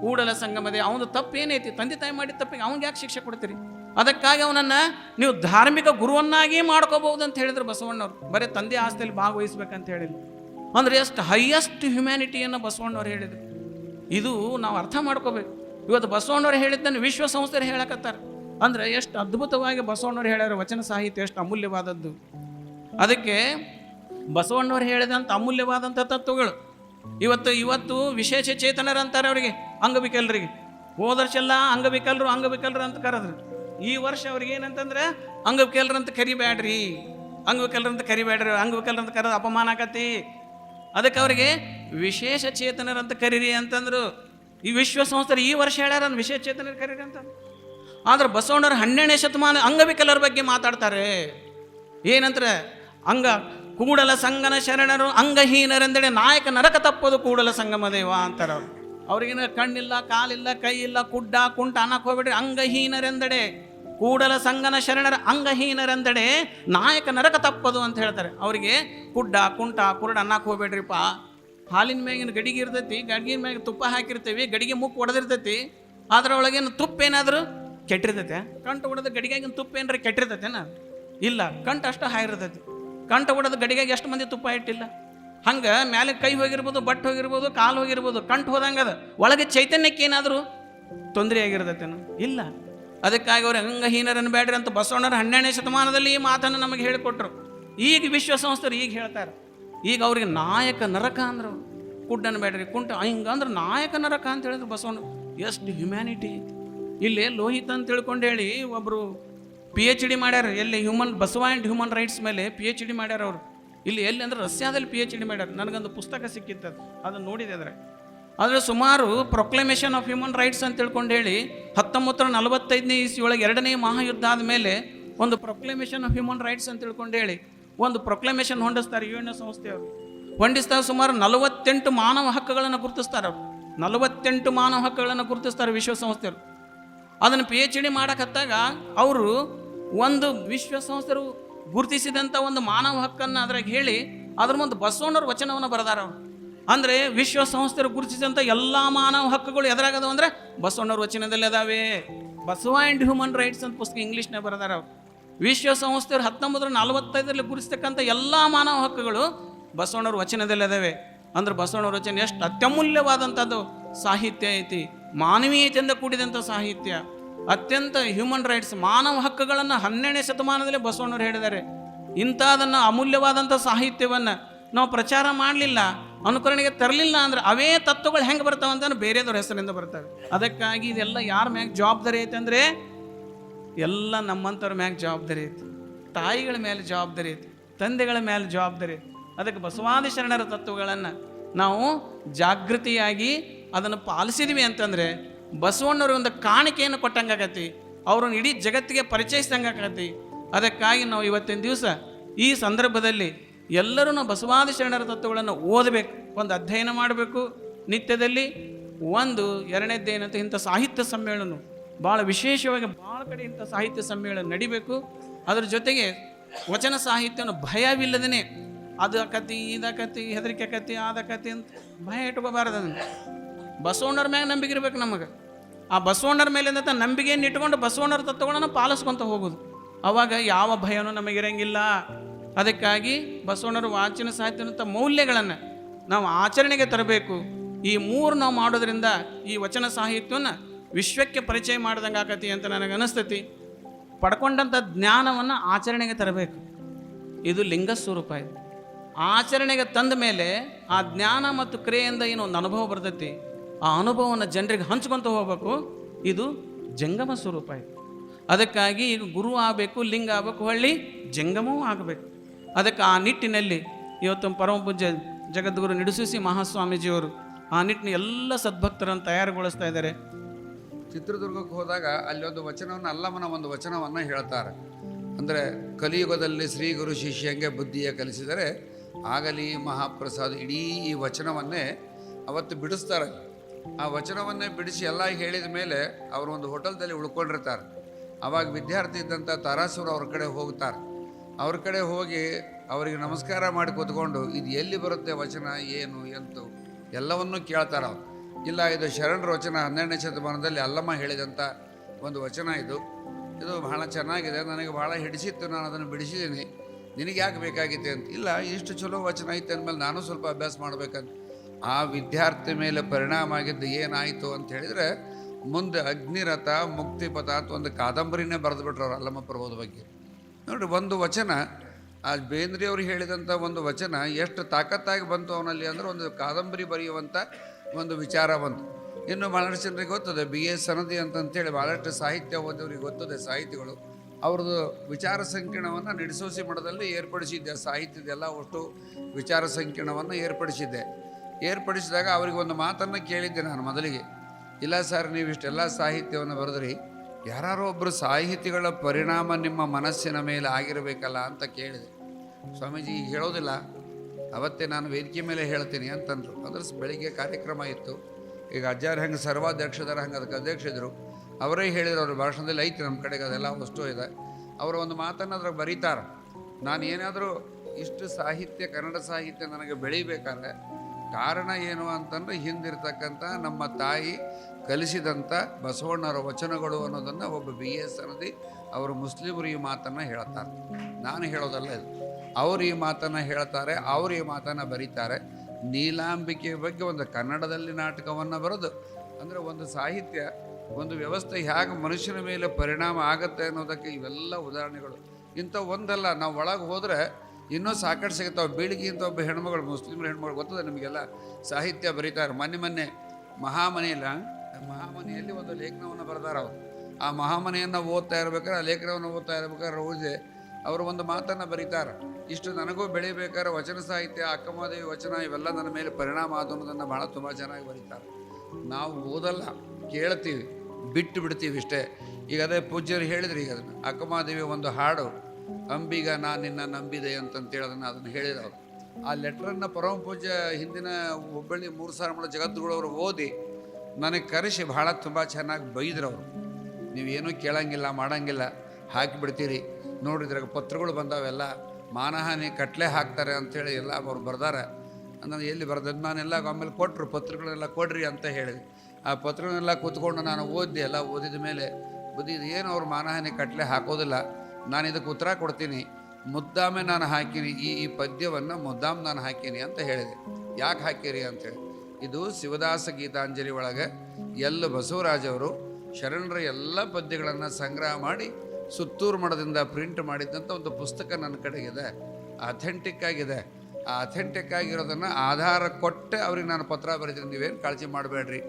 ಕೂಡಲ ಸಂಗಮದೇ, ಅವನು ತಪ್ಪೇನೈತಿ? ತಂದೆ ತಾಯಿ ಮಾಡಿದ ತಪ್ಪಿಗೆ ಅವ್ನಿಗೆ ಯಾಕೆ ಶಿಕ್ಷೆ ಕೊಡ್ತೀರಿ? ಅದಕ್ಕಾಗಿ ಅವನನ್ನು ನೀವು ಧಾರ್ಮಿಕ ಗುರುವನ್ನಾಗಿ ಮಾಡ್ಕೋಬಹುದು ಅಂತ ಹೇಳಿದ್ರು ಬಸವಣ್ಣವ್ರು. ಬರೀ ತಂದೆ ಆಸ್ತಿಯಲ್ಲಿ ಭಾಗವಹಿಸ್ಬೇಕಂತ ಹೇಳಿಲ್ಲ ಅಂದ್ರೆ ಎಷ್ಟು ಹೈಯೆಸ್ಟ್ ಹ್ಯುಮ್ಯಾನಿಟಿಯನ್ನು ಬಸವಣ್ಣವ್ರು ಹೇಳಿದ್ರು. ಇದು ನಾವು ಅರ್ಥ ಮಾಡ್ಕೋಬೇಕು. ಇವತ್ತು ಬಸವಣ್ಣವ್ರು ಹೇಳಿದ್ದನ್ನು ವಿಶ್ವಸಂಸ್ಥೆರು ಹೇಳಕತ್ತಾರೆ. ಅಂದ್ರೆ ಎಷ್ಟು ಅದ್ಭುತವಾಗಿ ಬಸವಣ್ಣವ್ರು ಹೇಳ್ಯಾರ ವಚನ ಸಾಹಿತ್ಯ ಎಷ್ಟು ಅಮೂಲ್ಯವಾದದ್ದು. ಅದಕ್ಕೆ ಬಸವಣ್ಣವ್ರು ಹೇಳಿದಂಥ ಅಮೂಲ್ಯವಾದಂಥ ತತ್ವಗಳು. ಇವತ್ತು ಇವತ್ತು ವಿಶೇಷ ಚೇತನರು ಅಂತಾರೆ ಅವರಿಗೆ, ಅಂಗವಿಕಲರಿಗೆ. ಹೋದರ್ಶೆಲ್ಲ ಅಂಗವಿಕಲರು ಅಂಗವಿಕಲರು ಅಂತ ಕರೆದ್ರು. ಈ ವರ್ಷ ಅವ್ರಿಗೆ ಏನಂತಂದ್ರೆ ಅಂಗವಿಕಲರಂತ ಕರಿಬೇಡ್ರಿ ಅಂಗವಿಕಲರಂತ ಕರಿಬೇಡ್ರಿ ಅಂಗವಿಕಲರಂತ ಕರೆದು ಅಪಮಾನ ಆಕತಿ ಅದಕ್ಕೆ ಅವರಿಗೆ ವಿಶೇಷ ಚೇತನರಂತ ಕರೀರಿ ಅಂತಂದ್ರು. ಈ ವಿಶ್ವಸಂಸ್ಥರು ಈ ವರ್ಷ ಹೇಳ್ಯಾರ ವಿಶೇಷ ಚೇತನರು ಕರೀರಿ ಅಂತ. ಆದ್ರೆ ಬಸವಣ್ಣರು ಹನ್ನೆರಡನೇ ಶತಮಾನ ಅಂಗವಿಕಲರ ಬಗ್ಗೆ ಮಾತಾಡ್ತಾರೆ. ಏನಂದ್ರೆ ಅಂಗ ಕೂಡಲ ಸಂಗನ ಶರಣರು ಅಂಗಹೀನರೆಂದಡೆ ನಾಯಕ ನರಕ ತಪ್ಪೋದು ಕೂಡಲ ಸಂಗಮ ದೇವ ಅಂತಾರ ಅವ್ರು. ಅವ್ರಿಗೇನ ಕಣ್ಣಿಲ್ಲ, ಕಾಲಿಲ್ಲ ಕೈ ಇಲ್ಲ ಕುಡ್ಡ, ಕುಂಟ ಅನ್ನಕ್ಕೆ ಹೋಗ್ಬಿಡ್ರಿ ಅಂಗಹೀನರೆಂದೆಡೆ ಕೂಡಲ ಸಂಗನ ಶರಣರ ಅಂಗಹೀನರೆಂದಡೆ ನಾಯಕ ನರಕ ತಪ್ಪದು ಅಂತ ಹೇಳ್ತಾರೆ. ಅವರಿಗೆ ಕುಡ್ಡ, ಕುಂಟ, ಕುರುಡ ಅನ್ನಕ್ಕೆ ಹೋಗ್ಬೇಡ್ರಿಪ್ಪ. ಹಾಲಿನ ಮ್ಯಾಗಿನ ಗಡಿಗೆ ಇರ್ತೈತಿ ಗಡಿಗಿನ ಮ್ಯಾಗ ತುಪ್ಪ ಹಾಕಿರ್ತೀವಿ, ಗಡಿಗೆ ಮುಕ್ಕು ಒಡೆದಿರ್ತೈತಿ. ಅದ್ರೊಳಗೇನು ತುಪ್ಪ ಏನಾದರೂ ಕೆಟ್ಟಿರ್ತೈತೆ. ಕಂಟ ಹೊಡೆದ ಗಡಿಗೆಗಿನ ತುಪ್ಪ ಏನಾರ ಕೆಟ್ಟಿರ್ತೈತೇನ? ಇಲ್ಲ, ಕಂಟ ಅಷ್ಟು ಹಾಯಿರ್ತೈತಿ ಕಂಟ ಹೊಡೆದ ಗಡಿಗೆಗೆ ಎಷ್ಟು ಮಂದಿ ತುಪ್ಪ ಇಟ್ಟಿಲ್ಲ. ಹಂಗೆ ಮ್ಯಾಲೆ ಕೈ ಹೋಗಿರ್ಬೋದು ಬಟ್ ಹೋಗಿರ್ಬೋದು, ಕಾಲು ಹೋಗಿರ್ಬೋದು ಟಂಟು ಹೋದಂಗೆ ಅದು ಒಳಗೆ ಚೈತನ್ಯಕ್ಕೆ ಏನಾದರೂ ತೊಂದರೆ ಆಗಿರ್ತೈತೇನು ಇಲ್ಲ. ಅದಕ್ಕಾಗಿ ಅವರು ಅಂಗಹೀನರನ್ನು ಬೇಡ್ರಿ ಅಂತ ಬಸವಣ್ಣರು ಹನ್ನೆರಡನೇ ಶತಮಾನದಲ್ಲಿ ಈ ಮಾತನ್ನು ನಮಗೆ ಹೇಳಿಕೊಟ್ರು. ಈಗ ವಿಶ್ವಸಂಸ್ಥರು ಈಗ ಹೇಳ್ತಾರೆ. ಈಗ ಅವ್ರಿಗೆ ನಾಯಕ ನರಕ ಅಂದ್ರು. ಕುಡ್ಡನ್ನು ಬೇಡ್ರಿ, ಕುಂಟ, ಹಿಂಗಂದ್ರೆ ನಾಯಕ ನರಕ ಅಂತ ಹೇಳಿದ್ರು ಬಸವಣ್ಣ. ಎಷ್ಟು ಹ್ಯುಮ್ಯಾನಿಟಿ ಇಲ್ಲಿ ಲೋಹಿತ್ ಅಂತ ತಿಳ್ಕೊಂಡು ಹೇಳಿ ಒಬ್ಬರು ಪಿ ಎಚ್ ಡಿ ಮಾಡ್ಯಾರ ಎಲ್ಲಿ human Basava and human rights ಮೇಲೆ ಪಿ ಎಚ್ ಡಿ ಮಾಡ್ಯಾರ ಅವರು. ಇಲ್ಲಿ ಎಲ್ಲಿ ಅಂದ್ರೆ ರಷ್ಯಾದಲ್ಲಿ ಪಿ ಎಚ್ ಡಿ ಮಾಡ್ಯಾರ. ನನಗೊಂದು ಪುಸ್ತಕ ಸಿಕ್ಕಿತ್ತು ಅದು. ಅದನ್ನು ನೋಡಿದೆ ಆದರೆ ಆದರೆ ಸುಮಾರು ಪ್ರೊಕ್ಲಮೇಷನ್ ಆಫ್ ಹ್ಯೂಮನ್ ರೈಟ್ಸ್ ಅಂತ ತಿಳ್ಕೊಂಡು ಹೇಳಿ, ಹತ್ತೊಂಬತ್ತರ ನಲವತ್ತೈದನೇ ಇಸ್ವಿಯೊಳಗೆ ಎರಡನೇ ಮಹಾಯುದ್ಧ ಆದಮೇಲೆ ಒಂದು ಪ್ರೊಕ್ಲಮೇಷನ್ ಆಫ್ ಹ್ಯೂಮನ್ ರೈಟ್ಸ್ ಅಂತ ತಿಳ್ಕೊಂಡು ಹೇಳಿ, ಒಂದು ಪ್ರೊಕ್ಲಮೇಷನ್ ಹೊಂಡಿಸ್ತಾರೆ ಯು ಎನ್ ಸಂಸ್ಥೆಯವರು ಹೊಂಡಿಸ್ತಾರೆ ಸುಮಾರು ನಲವತ್ತೆಂಟು ಮಾನವ ಹಕ್ಕುಗಳನ್ನು ಗುರುತಿಸ್ತಾರೆ ಅವರು. ನಲವತ್ತೆಂಟು ಮಾನವ ಹಕ್ಕುಗಳನ್ನು ಗುರುತಿಸ್ತಾರೆ ವಿಶ್ವಸಂಸ್ಥೆಯವರು. ಅದನ್ನು ಪಿ ಎಚ್ ಡಿ ಮಾಡಕತ್ತಾಗ ಅವರು ಒಂದು ವಿಶ್ವಸಂಸ್ಥೆರು ಗುರುತಿಸಿದಂಥ ಒಂದು ಮಾನವ ಹಕ್ಕನ್ನು ಅದ್ರಾಗ ಹೇಳಿ, ಅದ್ರ ಮುಂದೆ ಬಸವಣ್ಣವ್ರ ವಚನವನ್ನು ಬರೆದಾರ ಅವರು. ಅಂದರೆ ವಿಶ್ವಸಂಸ್ಥೆರು ಗುರುತಿಸಿದಂಥ ಎಲ್ಲ ಮಾನವ ಹಕ್ಕುಗಳು ಎದುರಾಗದವು ಅಂದರೆ ಬಸವಣ್ಣವ್ರ ವಚನದಲ್ಲಿ ಅದಾವೆ. ಬಸವ ಆ್ಯಂಡ್ ಹ್ಯೂಮನ್ ರೈಟ್ಸ್ ಅಂತ ಪುಸ್ತಕ ಇಂಗ್ಲೀಷ್ನಾಗ ಬರೆದಾರ ವಿಶ್ವಸಂಸ್ಥೆಯವರು ಹತ್ತೊಂಬತ್ತರ ನಲವತ್ತೈದರಲ್ಲಿ ಗುರುತಿಸ್ತಕ್ಕಂಥ ಎಲ್ಲ ಮಾನವ ಹಕ್ಕುಗಳು ಬಸವಣ್ಣವ್ರ ವಚನದಲ್ಲಿ ಅದಾವೆ. ಅಂದ್ರೆ ಬಸವಣ್ಣವ್ರ ವಚನ ಎಷ್ಟು ಅತ್ಯಮೂಲ್ಯವಾದಂಥದ್ದು ಸಾಹಿತ್ಯ ಐತಿ. ಮಾನವೀಯತೆಯಿಂದ ಕೂಡಿದಂಥ ಸಾಹಿತ್ಯ. ಅತ್ಯಂತ ಹ್ಯೂಮನ್ ರೈಟ್ಸ್ ಮಾನವ ಹಕ್ಕುಗಳನ್ನು ಹನ್ನೆರಡನೇ ಶತಮಾನದಲ್ಲಿ ಬಸವಣ್ಣವ್ರು ಹೇಳಿದ್ದಾರೆ. ಇಂಥದನ್ನು ಅಮೂಲ್ಯವಾದಂಥ ಸಾಹಿತ್ಯವನ್ನು ನಾವು ಪ್ರಚಾರ ಮಾಡಲಿಲ್ಲ. ಅನುಕರಣೆಗೆ ತರಲಿಲ್ಲ ಅಂದ್ರೆ ಅವೇ ತತ್ವಗಳು ಹೆಂಗೆ ಬರ್ತಾವೆ ಅಂತ ಬೇರೆದವ್ರ ಹೆಸರಿಂದ ಬರ್ತವೆ. ಅದಕ್ಕಾಗಿ ಇದೆಲ್ಲ ಯಾರ ಮ್ಯಾಗ ಜವಾಬ್ದಾರಿ ಐತೆ ಅಂದರೆ ಎಲ್ಲ ನಮ್ಮಂಥವ್ರ ಮ್ಯಾಗ ಜವಾಬ್ದಾರಿ ಐತಿ. ತಾಯಿಗಳ ಮೇಲೆ ಜವಾಬ್ದಾರಿ ಐತಿ. ತಂದೆಗಳ ಮೇಲೆ ಜವಾಬ್ದಾರಿ ಐತಿ. ಅದಕ್ಕೆ ಬಸವಾದಿ ಶರಣರ ತತ್ವಗಳನ್ನು ನಾವು ಜಾಗೃತಿಯಾಗಿ ಅದನ್ನು ಪಾಲಿಸಿದ್ವಿ ಅಂತಂದರೆ ಬಸವಣ್ಣವ್ರ ಒಂದು ಕಾಣಿಕೆಯನ್ನು ಕೊಟ್ಟಂಗಾಗತಿ ಅವ್ರನ್ನ ಇಡೀ ಜಗತ್ತಿಗೆ ಪರಿಚಯಿಸಿದಂಗಾಗತಿ ಅದಕ್ಕಾಗಿ ನಾವು ಇವತ್ತಿನ ದಿವಸ ಈ ಸಂದರ್ಭದಲ್ಲಿ ಎಲ್ಲರೂ ನಾವು ಬಸವಾದಿ ಶರಣರ ತತ್ವಗಳನ್ನು ಓದಬೇಕು. ಒಂದು ಅಧ್ಯಯನ ಮಾಡಬೇಕು. ನಿತ್ಯದಲ್ಲಿ ಒಂದು, ಎರಡನೇದ್ದು ಏನಂತ ಇಂಥ ಸಾಹಿತ್ಯ ಸಮ್ಮೇಳನ. ಭಾಳ ವಿಶೇಷವಾಗಿ ಭಾಳ ಕಡೆ ಇಂಥ ಸಾಹಿತ್ಯ ಸಮ್ಮೇಳನ ನಡಿಬೇಕು. ಅದರ ಜೊತೆಗೆ ವಚನ ಸಾಹಿತ್ಯವನ್ನು ಭಯವಿಲ್ಲದೇ ಅದು ಇದ ಕತಿ ಹೆದರಿಕೆ ಕತಿ ಆದಕತಿ ಅಂತ ಭಯ ಇಟ್ಕೋಬಾರ್ದು ಬಸವಣ್ಣರ ಮ್ಯಾಗ ನಂಬಿಕೆ ಇರ್ಬೇಕು ನಮಗೆ. ಆ ಬಸವಣ್ಣರ ಮೇಲಿಂದ ನಂಬಿಕೆಯನ್ನು ಇಟ್ಕೊಂಡು ಬಸವಣ್ಣರ ತತ್ವಗಳನ್ನು ಪಾಲಿಸ್ಕೊತ ಹೋಗೋದು. ಅವಾಗ ಯಾವ ಭಯನೂ ನಮಗಿರಂಗಿಲ್ಲ. ಅದಕ್ಕಾಗಿ ಬಸವಣ್ಣರು ವಾಚನ ಸಾಹಿತ್ಯದಂಥ ಮೌಲ್ಯಗಳನ್ನು ನಾವು ಆಚರಣೆಗೆ ತರಬೇಕು. ಈ ಮೂರು ನಾವು ಮಾಡೋದ್ರಿಂದ ಈ ವಚನ ಸಾಹಿತ್ಯವನ್ನು ವಿಶ್ವಕ್ಕೆ ಪರಿಚಯ ಮಾಡ್ದಂಗೆ ಆಕತಿ ಅಂತ ನನಗೆ ಅನಿಸ್ತತಿ. ಪಡ್ಕೊಂಡಂಥ ಜ್ಞಾನವನ್ನು ಆಚರಣೆಗೆ ತರಬೇಕು. ಇದು ಲಿಂಗ ಸ್ವರೂಪ ಇದು. ಆಚರಣೆಗೆ ತಂದ ಮೇಲೆ ಆ ಜ್ಞಾನ ಮತ್ತು ಕ್ರಿಯೆಯಿಂದ ಏನು ಒಂದು ಅನುಭವ ಬರ್ತೈತಿ. ಆ ಅನುಭವವನ್ನು ಜನರಿಗೆ ಹಂಚ್ಕೊಂತ ಹೋಗ್ಬೇಕು. ಇದು ಜಂಗಮ ಸ್ವರೂಪ ಇದು. ಅದಕ್ಕಾಗಿ ಈಗ ಗುರು ಆಗಬೇಕು, ಲಿಂಗ ಆಗಬೇಕು, ಹೊಳ್ಳಿ ಜಂಗಮವೂ ಆಗಬೇಕು. ಅದಕ್ಕೆ ಆ ನಿಟ್ಟಿನಲ್ಲಿ ಇವತ್ತು ಪರಮ ಪೂಜ್ಯ ಜಗದ್ಗುರು ನಿಡುಸುಸಿ ಮಹಾಸ್ವಾಮೀಜಿಯವರು ಆ ನಿಟ್ಟಿನ ಎಲ್ಲ ಸದ್ಭಕ್ತರನ್ನು ತಯಾರುಗೊಳಿಸ್ತಾ ಇದ್ದಾರೆ. ಚಿತ್ರದುರ್ಗಕ್ಕೆ ಹೋದಾಗ ಅಲ್ಲಿ ಒಂದು ವಚನವನ್ನು ಅಲ್ಲಮನ ಒಂದು ವಚನವನ್ನು ಹೇಳ್ತಾರೆ. ಅಂದರೆ ಕಲಿಯುಗದಲ್ಲಿ ಶ್ರೀ ಗುರು ಶಿಷ್ಯಂಗೆ ಬುದ್ಧಿಯ ಕಲಿಸಿದರೆ ಆಗಲಿ ಮಹಾಪ್ರಸಾದ್ ಇಡೀ ಈ ವಚನವನ್ನೇ ಅವತ್ತು ಬಿಡಿಸ್ತಾರೆ. ಆ ವಚನವನ್ನೇ ಬಿಡಿಸಿ ಎಲ್ಲ ಹೇಳಿದ ಮೇಲೆ ಅವರು ಒಂದು ಹೋಟೆಲ್ದಲ್ಲಿ ಉಳ್ಕೊಂಡಿರ್ತಾರೆ. ಆವಾಗ ವಿದ್ಯಾರ್ಥಿ ಇದ್ದಂಥ ತಾರಾಸುರ ಅವ್ರ ಕಡೆ ಹೋಗ್ತಾರೆ. ಅವ್ರ ಕಡೆ ಹೋಗಿ ಅವರಿಗೆ ನಮಸ್ಕಾರ ಮಾಡಿ ಕೂತ್ಕೊಂಡು, ಇದು ಎಲ್ಲಿ ಬರುತ್ತೆ ವಚನ, ಏನು, ಎಂತು? ಎಲ್ಲವನ್ನೂ ಕೇಳ್ತಾರೆ ಅವ್ರು. ಇಲ್ಲ, ಇದು ಶರಣರ ವಚನ ಹನ್ನೆರಡನೇ ಶತಮಾನದಲ್ಲಿ ಅಲ್ಲಮ್ಮ ಹೇಳಿದಂಥ ಒಂದು ವಚನ ಇದು. ಇದು ಬಹಳ ಚೆನ್ನಾಗಿದೆ, ನನಗೆ ಭಾಳ ಹಿಡಿಸಿತ್ತು, ನಾನು ಅದನ್ನು ಬಿಡಿಸಿದ್ದೀನಿ. ನಿನಗೆ ಯಾಕೆ ಬೇಕಾಗಿತ್ತು ಅಂತ. ಇಲ್ಲ, ಇಷ್ಟು ಚಲೋ ವಚನ ಐತೆ ಅಂದಮೇಲೆ ನಾನು ಸ್ವಲ್ಪ ಅಭ್ಯಾಸ ಮಾಡ್ಬೇಕಂತ. ಆ ವಿದ್ಯಾರ್ಥಿ ಮೇಲೆ ಪರಿಣಾಮ ಆಗಿದ್ದು ಏನಾಯಿತು ಅಂತ ಹೇಳಿದರೆ, ಮುಂದೆ ಅಗ್ನಿರಥ, ಮುಕ್ತಿಪಥ ಅಂತ ಒಂದು ಕಾದಂಬರಿನೇ ಬರೆದು ಬಿಟ್ರು ಅವ್ರು ಅಲ್ಲಮ್ಮ ಪ್ರಭೋದ ಬಗ್ಗೆ. ನೋಡ್ರಿ, ಒಂದು ವಚನ, ಆ ಬೇಂದ್ರೆಯವರು ಹೇಳಿದಂಥ ಒಂದು ವಚನ ಎಷ್ಟು ತಾಕತ್ತಾಗಿ ಬಂತು ಅವನಲ್ಲಿ ಅಂದ್ರೆ ಒಂದು ಕಾದಂಬರಿ ಬರೆಯುವಂಥ ಒಂದು ವಿಚಾರ ಬಂತು. ಇನ್ನು ಭಾಳಷ್ಟು ಜನರಿಗೆ ಗೊತ್ತದೆ, ಬಿ ಎಸ್ ಸನದಿ ಅಂತಂತೇಳಿ ಭಾಳಷ್ಟು ಸಾಹಿತ್ಯ ಓದೋರಿಗೆ ಗೊತ್ತದೆ ಸಾಹಿತಿಗಳು. ಅವ್ರದ್ದು ವಿಚಾರ ಸಂಕಿರಣವನ್ನು ನಿಡಿಸೋಸಿ ಮಠದಲ್ಲಿ ಏರ್ಪಡಿಸಿದ್ದೆ, ಸಾಹಿತ್ಯದೆಲ್ಲ ಅಷ್ಟು ವಿಚಾರ ಸಂಕಿರಣವನ್ನು ಏರ್ಪಡಿಸಿದ್ದೆ. ಏರ್ಪಡಿಸಿದಾಗ ಅವರಿಗೆ ಒಂದು ಮಾತನ್ನು ಕೇಳಿದ್ದೆ ನಾನು ಮೊದಲಿಗೆ. ಇಲ್ಲ ಸರ್ ನೀವು ಇಷ್ಟೆಲ್ಲ ಸಾಹಿತ್ಯವನ್ನು ಬರೆದ್ರಿ. ಯಾರೋ ಒಬ್ಬರು ಸಾಹಿತಿಗಳ ಪರಿಣಾಮ ನಿಮ್ಮ ಮನಸ್ಸಿನ ಮೇಲೆ ಆಗಿರಬೇಕಲ್ಲ ಅಂತ ಕೇಳಿದೆ. ಸ್ವಾಮೀಜಿ ಹೇಳೋದಿಲ್ಲ. ಅವತ್ತೇ ನಾನು ವೇದಿಕೆ ಮೇಲೆ ಹೇಳ್ತೀನಿ ಅಂತಂದರು. ಅಂದ್ರೆ ಬೆಳಿಗ್ಗೆ ಕಾರ್ಯಕ್ರಮ ಇತ್ತು. ಈಗ ಅಜ್ಜಾರು ಹೆಂಗೆ ಸರ್ವಾಧ್ಯಕ್ಷದಾರ ಹಂಗೆ ಅದಕ್ಕೆ ಅಧ್ಯಕ್ಷರು ಅವರೇ ಹೇಳಿದ್ರು, ಅವ್ರ ಭಾಷಣದಲ್ಲಿ ಐತಿ ನಮ್ಮ ಕಡೆಗೆ, ಅದೆಲ್ಲ ವಸ್ತು ಇದೆ. ಅವರ ಒಂದು ಮಾತನ್ನು ಅದ್ರಾಗ ಬರೀತಾರೆ. ನಾನು ಏನಾದರೂ ಇಷ್ಟು ಸಾಹಿತ್ಯ, ಕನ್ನಡ ಸಾಹಿತ್ಯ ನನಗೆ ಬೆಳಿಬೇಕಾದ್ರೆ ಕಾರಣ ಏನು ಅಂತಂದ್ರೆ ಹಿಂದಿರ್ತಕ್ಕಂಥ ನಮ್ಮ ತಾಯಿ ಕಲಿಸಿದಂಥ ಬಸವಣ್ಣರ ವಚನಗಳು ಅನ್ನೋದನ್ನು ಒಬ್ಬ ಬಿ ಎಸ್ ಅನ್ನದಿ ಅವರು ಮುಸ್ಲಿಮರು ಈ ಮಾತನ್ನು ಹೇಳ್ತಾರೆ. ನಾನು ಹೇಳೋದಲ್ಲ ಇದು. ಅವರು ಈ ಮಾತನ್ನು ಹೇಳ್ತಾರೆ, ಅವರು ಈ ಮಾತನ್ನು ಬರೀತಾರೆ. ನೀಲಾಂಬಿಕೆ ಬಗ್ಗೆ ಒಂದು ಕನ್ನಡದಲ್ಲಿ ನಾಟಕವನ್ನು ಬರೆದು, ಅಂದರೆ ಒಂದು ಸಾಹಿತ್ಯ, ಒಂದು ವ್ಯವಸ್ಥೆ ಹೇಗೆ ಮನುಷ್ಯನ ಮೇಲೆ ಪರಿಣಾಮ ಆಗುತ್ತೆ ಅನ್ನೋದಕ್ಕೆ ಇವೆಲ್ಲ ಉದಾಹರಣೆಗಳು. ಇಂಥ ಒಂದಲ್ಲ, ನಾವು ಒಳಗೆ ಹೋದರೆ ಇನ್ನೂ ಸಾಕಷ್ಟು ಸಿಗುತ್ತವೆ ಬೀಳಿಗೆ ಅಂತ ಒಬ್ಬ ಹೆಣ್ಮಗಳು ಮುಸ್ಲಿಮ್ರ ಹೆಣ್ಮಗಳು, ಗೊತ್ತದೆ ನಿಮಗೆಲ್ಲ? ಸಾಹಿತ್ಯ ಬರೀತಾರೆ. ಮೊನ್ನೆ ಮೊನ್ನೆ ಮಹಾಮನೆಯಲ್ಲ, ಮಹಾಮನೆಯಲ್ಲಿ ಒಂದು ಲೇಖನವನ್ನು ಬರೆದಾರ ಅವರು. ಆ ಮಹಾಮನೆಯನ್ನು ಓದ್ತಾ ಇರ್ಬೇಕಾದ್ರೆ, ಆ ಲೇಖನವನ್ನು ಓದ್ತಾ ಇರ್ಬೇಕಾದ್ರೆ ರೋಜೆ, ಅವರು ಒಂದು ಮಾತನ್ನು ಬರೀತಾರೆ. ಇಷ್ಟು ನನಗೂ ಬೆಳಿಬೇಕಾದ್ರೆ ವಚನ ಸಾಹಿತ್ಯ ಅಕ್ಕಮಾದೇವಿ ವಚನ, ಇವೆಲ್ಲ ನನ್ನ ಮೇಲೆ ಪರಿಣಾಮ ಅನ್ನೋದನ್ನು ಭಾಳ ತುಂಬ ಚೆನ್ನಾಗಿ ಬರೀತಾರೆ. ನಾವು ಓದಲ್ಲ, ಕೇಳ್ತೀವಿ, ಬಿಟ್ಟು ಬಿಡ್ತೀವಿ ಇಷ್ಟೇ. ಈಗ ಅದೇ ಪೂಜ್ಯರು ಹೇಳಿದ್ರಿ ಈಗ ಅದನ್ನು. ಅಕ್ಕಮಹಾದೇವಿ ಒಂದು ಹಾಡು ಅಂಬಿಗ ನಾನು ನಿನ್ನ ನಂಬಿದೆ ಅಂತಂತೇಳಿ ಅದನ್ನು ಹೇಳಿದ ಅವರು. ಆ ಲೆಟ್ರನ್ನು ಪರಮ ಪೂಜ ಹಿಂದಿನ ಹುಬ್ಬಳ್ಳಿ ಮೂರು ಸಾವಿರ ಮಳ ಜಗದ್ಗುರುವರು ಓದಿ ನನಗೆ ಕರೆಸಿ ಭಾಳ ತುಂಬ ಚೆನ್ನಾಗಿ ಬೈದ್ರವರು ನೀವೇನೂ ಕೇಳಂಗಿಲ್ಲ, ಮಾಡಂಗಿಲ್ಲ, ಹಾಕಿಬಿಡ್ತೀರಿ. ನೋಡಿದ್ರಾಗ ಪತ್ರಗಳು ಬಂದಾವೆಲ್ಲ ಮಾನಹಾನಿ ಕಟ್ಲೆ ಹಾಕ್ತಾರೆ ಅಂಥೇಳಿ ಎಲ್ಲ ಅವ್ರು ಬರ್ದಾರೆ. ನಾನು ಎಲ್ಲಿ ಬರ್ದದ್ದು ನಾನೆಲ್ಲ ಆಮೇಲೆ ಕೊಟ್ಟರು ಪತ್ರಗಳನ್ನೆಲ್ಲ ಕೊಡ್ರಿ ಅಂತ ಹೇಳಿದೆ ಆ ಪತ್ರಗಳನ್ನೆಲ್ಲ ಕೂತ್ಕೊಂಡು ನಾನು ಓದಿದೆ, ಎಲ್ಲ ಓದಿದ ಮೇಲೆ ಬುದ್ಧಿ ಏನು ಅವ್ರು ಮಾನಹಾನಿ ಕಟ್ಲೆ ಹಾಕೋದಿಲ್ಲ. ನಾನು ಇದಕ್ಕೆ ಉತ್ತರ ಕೊಡ್ತೀನಿ. ಮುದ್ದಾಮೆ ನಾನು ಹಾಕೀನಿ, ಈ ಈ ಪದ್ಯವನ್ನು ಮುದ್ದಾಮ್ ನಾನು ಹಾಕೀನಿ ಅಂತ ಹೇಳಿದೆ. ಯಾಕೆ ಹಾಕೀರಿ ಅಂತೇಳಿ ಇದು ಶಿವದಾಸ ಗೀತಾಂಜಲಿ ಒಳಗೆ ಎಲ್ಲ ಬಸವರಾಜವರು ಶರಣರ ಎಲ್ಲ ಪದ್ಯಗಳನ್ನು ಸಂಗ್ರಹ ಮಾಡಿ ಸುತ್ತೂರು ಮಠದಿಂದ ಪ್ರಿಂಟ್ ಮಾಡಿದ್ದಂಥ ಒಂದು ಪುಸ್ತಕ ನನ್ನ ಕಡೆಗಿದೆ. ಅಥೆಂಟಿಕ್ ಆಗಿದೆ. ಆ ಅಥೆಂಟಿಕ್ ಆಗಿರೋದನ್ನು ಆಧಾರ ಕೊಟ್ಟೆ ಅವ್ರಿಗೆ ನಾನು ಪತ್ರ ಬರೀತೀನಿ ನೀವೇನು ಕಾಳಜಿ ಮಾಡಬೇಡ್ರಿ.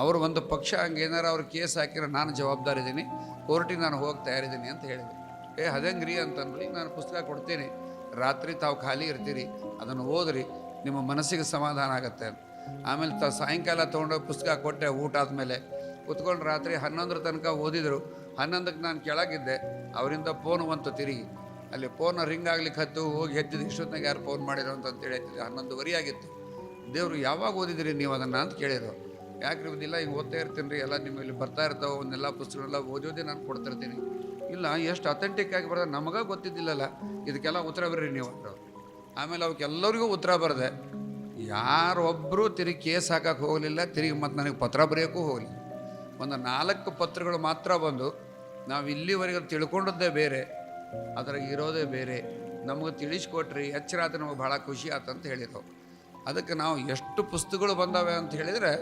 ಅವರು ಒಂದು ಪಕ್ಷ ಹಂಗೆ ಏನಾರ ಅವ್ರು ಕೇಸ್ ಹಾಕಿರೋ ನಾನು ಜವಾಬ್ದಾರಿ ಇದ್ದೀನಿ ಕೋರ್ಟಿಗೆ ನಾನು ಹೋಗಿ ತಯಾರಿದ್ದೀನಿ ಅಂತ ಹೇಳಿದೆ. ಏ, ಹದಂಗ್ರಿ ಅಂತಂದ್ರಿ ನಾನು ಪುಸ್ತಕ ಕೊಡ್ತೀನಿ. ರಾತ್ರಿ ತಾವು ಖಾಲಿ ಇರ್ತೀರಿ, ಅದನ್ನು ಓದ್ರಿ, ನಿಮ್ಮ ಮನಸ್ಸಿಗೆ ಸಮಾಧಾನ ಆಗುತ್ತೆ ಅಂತ. ಆಮೇಲೆ ತ ಸಾಯಂಕಾಲ ತೊಗೊಂಡೋಗಿ ಪುಸ್ತಕ ಕೊಟ್ಟೆ, ಊಟ ಆದಮೇಲೆ. ಕುತ್ಕೊಂಡು ರಾತ್ರಿ ಹನ್ನೊಂದರ ತನಕ ಓದಿದರು. ಹನ್ನೊಂದಕ್ಕೆ ನಾನು ಕೆಳಗಿದ್ದೆ, ಅವರಿಂದ ಫೋನ್ ಬಂತು ತಿರುಗಿ. ಅಲ್ಲಿ ಫೋನ್ ರಿಂಗ್ ಆಗ್ಲಿಕ್ಕೆ ಹತ್ತು, ಹೋಗಿ ಎದ್ದಿದ್ದು ಇಷ್ಟೊತ್ತಿನಾಗ ಯಾರು ಫೋನ್ ಮಾಡಿರೋ ಅಂತ ಅಂತೇಳಿ ಹನ್ನೊಂದು ಹನ್ನೊಂದುವರೆ ಆಗಿತ್ತು. ದೇವರು ಯಾವಾಗ ಓದಿದಿರಿ ನೀವು ಅದನ್ನು ಅಂತ ಕೇಳಿದ್ರು. ಯಾಕ್ರಿ ಇಲ್ಲ, ಹಿಂಗೆ ಓದ್ತಾ ಇರ್ತೀನಿ ರೀ, ಎಲ್ಲ ನಿಮ್ಮ ಇಲ್ಲಿ ಬರ್ತಾ ಇರ್ತಾವೆ ಅವನ್ನೆಲ್ಲ ಪುಸ್ತಕಗಳೆಲ್ಲ ಓದೋದೇ ನಾನು ಕೊಡ್ತಿರ್ತೀನಿ. ಇಲ್ಲ, ಎಷ್ಟು ಅಥೆಂಟಿಕ್ ಆಗಿ ಬರ್ದ, ನಮಗ ಗೊತ್ತಿದ್ದಿಲ್ಲಲ್ಲ, ಇದಕ್ಕೆಲ್ಲ ಉತ್ತರ ಬರ್ರಿ ನೀವು. ಅಂತ ಆಮೇಲೆ ಅವಕ್ಕೆಲ್ಲರಿಗೂ ಉತ್ತರ ಬರದೆ ಯಾರೊಬ್ಬರು ತಿರುಗಿ ಕೇಸ್ ಹಾಕಕ್ಕೆ ಹೋಗಲಿಲ್ಲ, ತಿರುಗಿ ಮತ್ತು ನನಗೆ ಪತ್ರ ಬರೆಯೋಕ್ಕೂ ಹೋಗಲಿಲ್ಲ. ಒಂದು ನಾಲ್ಕು ಪತ್ರಗಳು ಮಾತ್ರ ಬಂದು, ನಾವು ಇಲ್ಲಿವರೆಗೆ ತಿಳ್ಕೊಂಡದ್ದೇ ಬೇರೆ, ಅದ್ರಾಗ ಇರೋದೇ ಬೇರೆ, ನಮಗೆ ತಿಳಿಸ್ಕೊಟ್ರಿ ಎಚ್ಚರ ಆತ ನಮಗೆ ಭಾಳ ಖುಷಿ ಆತಂತ ಹೇಳಿದ್ರು ಅದಕ್ಕೆ ನಾವು ಎಷ್ಟು ಪುಸ್ತಕಗಳು ಬಂದವೆ ಅಂತ ಹೇಳಿದರೆ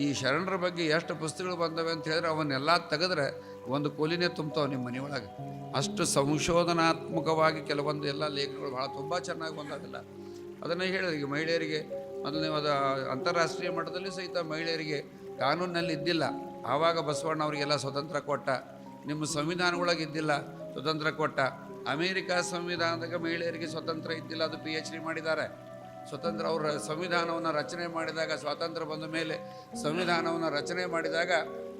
ಈ ಶರಣರ ಬಗ್ಗೆ ಎಷ್ಟು ಪುಸ್ತಕಗಳು ಬಂದವೆ ಅಂತ ಹೇಳಿದ್ರೆ ಅವನ್ನೆಲ್ಲ ತೆಗೆದ್ರೆ ಒಂದು ಕೋಲಿನೇ ತುಂಬ್ತಾವೆ ನಿಮ್ಮ ಮನೆಯೊಳಗೆ ಅಷ್ಟು ಸಂಶೋಧನಾತ್ಮಕವಾಗಿ ಕೆಲವೊಂದು ಎಲ್ಲ ಲೇಖನಗಳು ಭಾಳ ತುಂಬ ಚೆನ್ನಾಗಿ ಬಂದಾಗಿಲ್ಲ ಅದನ್ನು ಹೇಳಿದ್ರೆ ಈಗ ಮಹಿಳೆಯರಿಗೆ ಮೊದಲನೇ ಅದು ಅಂತಾರಾಷ್ಟ್ರೀಯ ಮಟ್ಟದಲ್ಲಿ ಸಹಿತ ಮಹಿಳೆಯರಿಗೆ ಕಾನೂನಿನಲ್ಲಿ ಇದ್ದಿಲ್ಲ. ಆವಾಗ ಬಸವಣ್ಣ ಅವರಿಗೆಲ್ಲ ಸ್ವತಂತ್ರ ಕೊಟ್ಟ. ನಿಮ್ಮ ಸಂವಿಧಾನಗಳಿಗೆ ಇದ್ದಿಲ್ಲ, ಸ್ವತಂತ್ರ ಕೊಟ್ಟ. ಅಮೇರಿಕಾ ಸಂವಿಧಾನದಾಗ ಮಹಿಳೆಯರಿಗೆ ಸ್ವತಂತ್ರ ಇದ್ದಿಲ್ಲ, ಅದು ಪಿ ಎಚ್ ಡಿ ಮಾಡಿದ್ದಾರೆ. ಸ್ವತಂತ್ರ ಅವರ ಸಂವಿಧಾನವನ್ನು ರಚನೆ ಮಾಡಿದಾಗ, ಸ್ವಾತಂತ್ರ್ಯ ಬಂದ ಮೇಲೆ ಸಂವಿಧಾನವನ್ನು ರಚನೆ ಮಾಡಿದಾಗ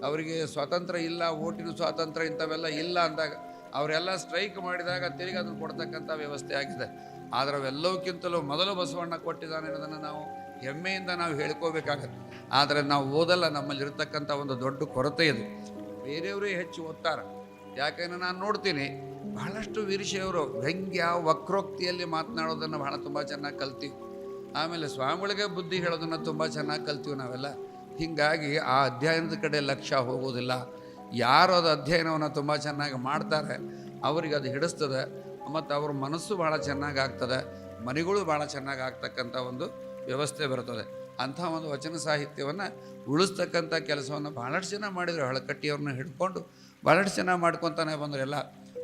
ಅವರಿಗೆ ಸ್ವಾತಂತ್ರ್ಯ ಇಲ್ಲ, ಓಟಿನ ಸ್ವಾತಂತ್ರ್ಯ ಇಂಥವೆಲ್ಲ ಇಲ್ಲ ಅಂದಾಗ ಅವರೆಲ್ಲ ಸ್ಟ್ರೈಕ್ ಮಾಡಿದಾಗ ತಿರುಗಿ ಅದನ್ನು ಕೊಡ್ತಕ್ಕಂಥ ವ್ಯವಸ್ಥೆ ಆಗಿದೆ. ಆದರೆ ಅವೆಲ್ಲವಕ್ಕಿಂತಲೂ ಮೊದಲು ಬಸವಣ್ಣ ಕೊಟ್ಟಿದ್ದಾನೆ ಅನ್ನೋದನ್ನು ನಾವು ಹೆಮ್ಮೆಯಿಂದ ನಾವು ಹೇಳ್ಕೋಬೇಕಾಗತ್ತೆ. ಆದರೆ ನಾವು ಓದಲ್ಲ ನಮ್ಮಲ್ಲಿರ್ತಕ್ಕಂಥ ಒಂದು ದೊಡ್ಡ ಕೊರತೆ ಇದು. ಬೇರೆಯವರೇ ಹೆಚ್ಚು ಓದ್ತಾರೆ ಯಾಕೇನ ನಾನು ನೋಡ್ತೀನಿ, ಬಹಳಷ್ಟು ವೀರಶೈವರು ವ್ಯಂಗ್ಯ, ವಕ್ರೋಕ್ತಿಯಲ್ಲಿ ಮಾತನಾಡೋದನ್ನು ಬಹಳ ತುಂಬ ಚೆನ್ನಾಗಿ ಕಲ್ತೀವಿ ಆಮೇಲೆ ಸ್ವಾಮಿಗಳಿಗೆ ಬುದ್ಧಿ ಹೇಳೋದನ್ನು ತುಂಬ ಚೆನ್ನಾಗಿ ಕಲ್ತೀವಿ ನಾವೆಲ್ಲ. ಹೀಗಾಗಿ ಆ ಅಧ್ಯಯನದ ಕಡೆ ಲಕ್ಷ್ಯ ಹೋಗೋದಿಲ್ಲ. ಯಾರು ಅದು ಅಧ್ಯಯನವನ್ನು ತುಂಬ ಚೆನ್ನಾಗಿ ಮಾಡ್ತಾರೆ, ಅವರಿಗೆ ಅದು ಹಿಡಿಸ್ತದೆ, ಮತ್ತು ಅವ್ರ ಮನಸ್ಸು ಭಾಳ ಚೆನ್ನಾಗಿ ಆಗ್ತದೆ, ಮನೆಗಳು ಭಾಳ ಚೆನ್ನಾಗಿ ಆಗ್ತಕ್ಕಂಥ ಒಂದು ವ್ಯವಸ್ಥೆ ಬರ್ತದೆ. ಅಂಥ ಒಂದು ವಚನ ಸಾಹಿತ್ಯವನ್ನು ಉಳಿಸ್ತಕ್ಕಂಥ ಕೆಲಸವನ್ನು ಭಾಳಷ್ಟು ಜನ ಮಾಡಿದರು. ಹಳಕಟ್ಟಿಯವ್ರನ್ನ ಹಿಡ್ಕೊಂಡು ಭಾಳಷ್ಟು ಜನ ಮಾಡ್ಕೊತಾನೆ ಬಂದರೆಲ್ಲ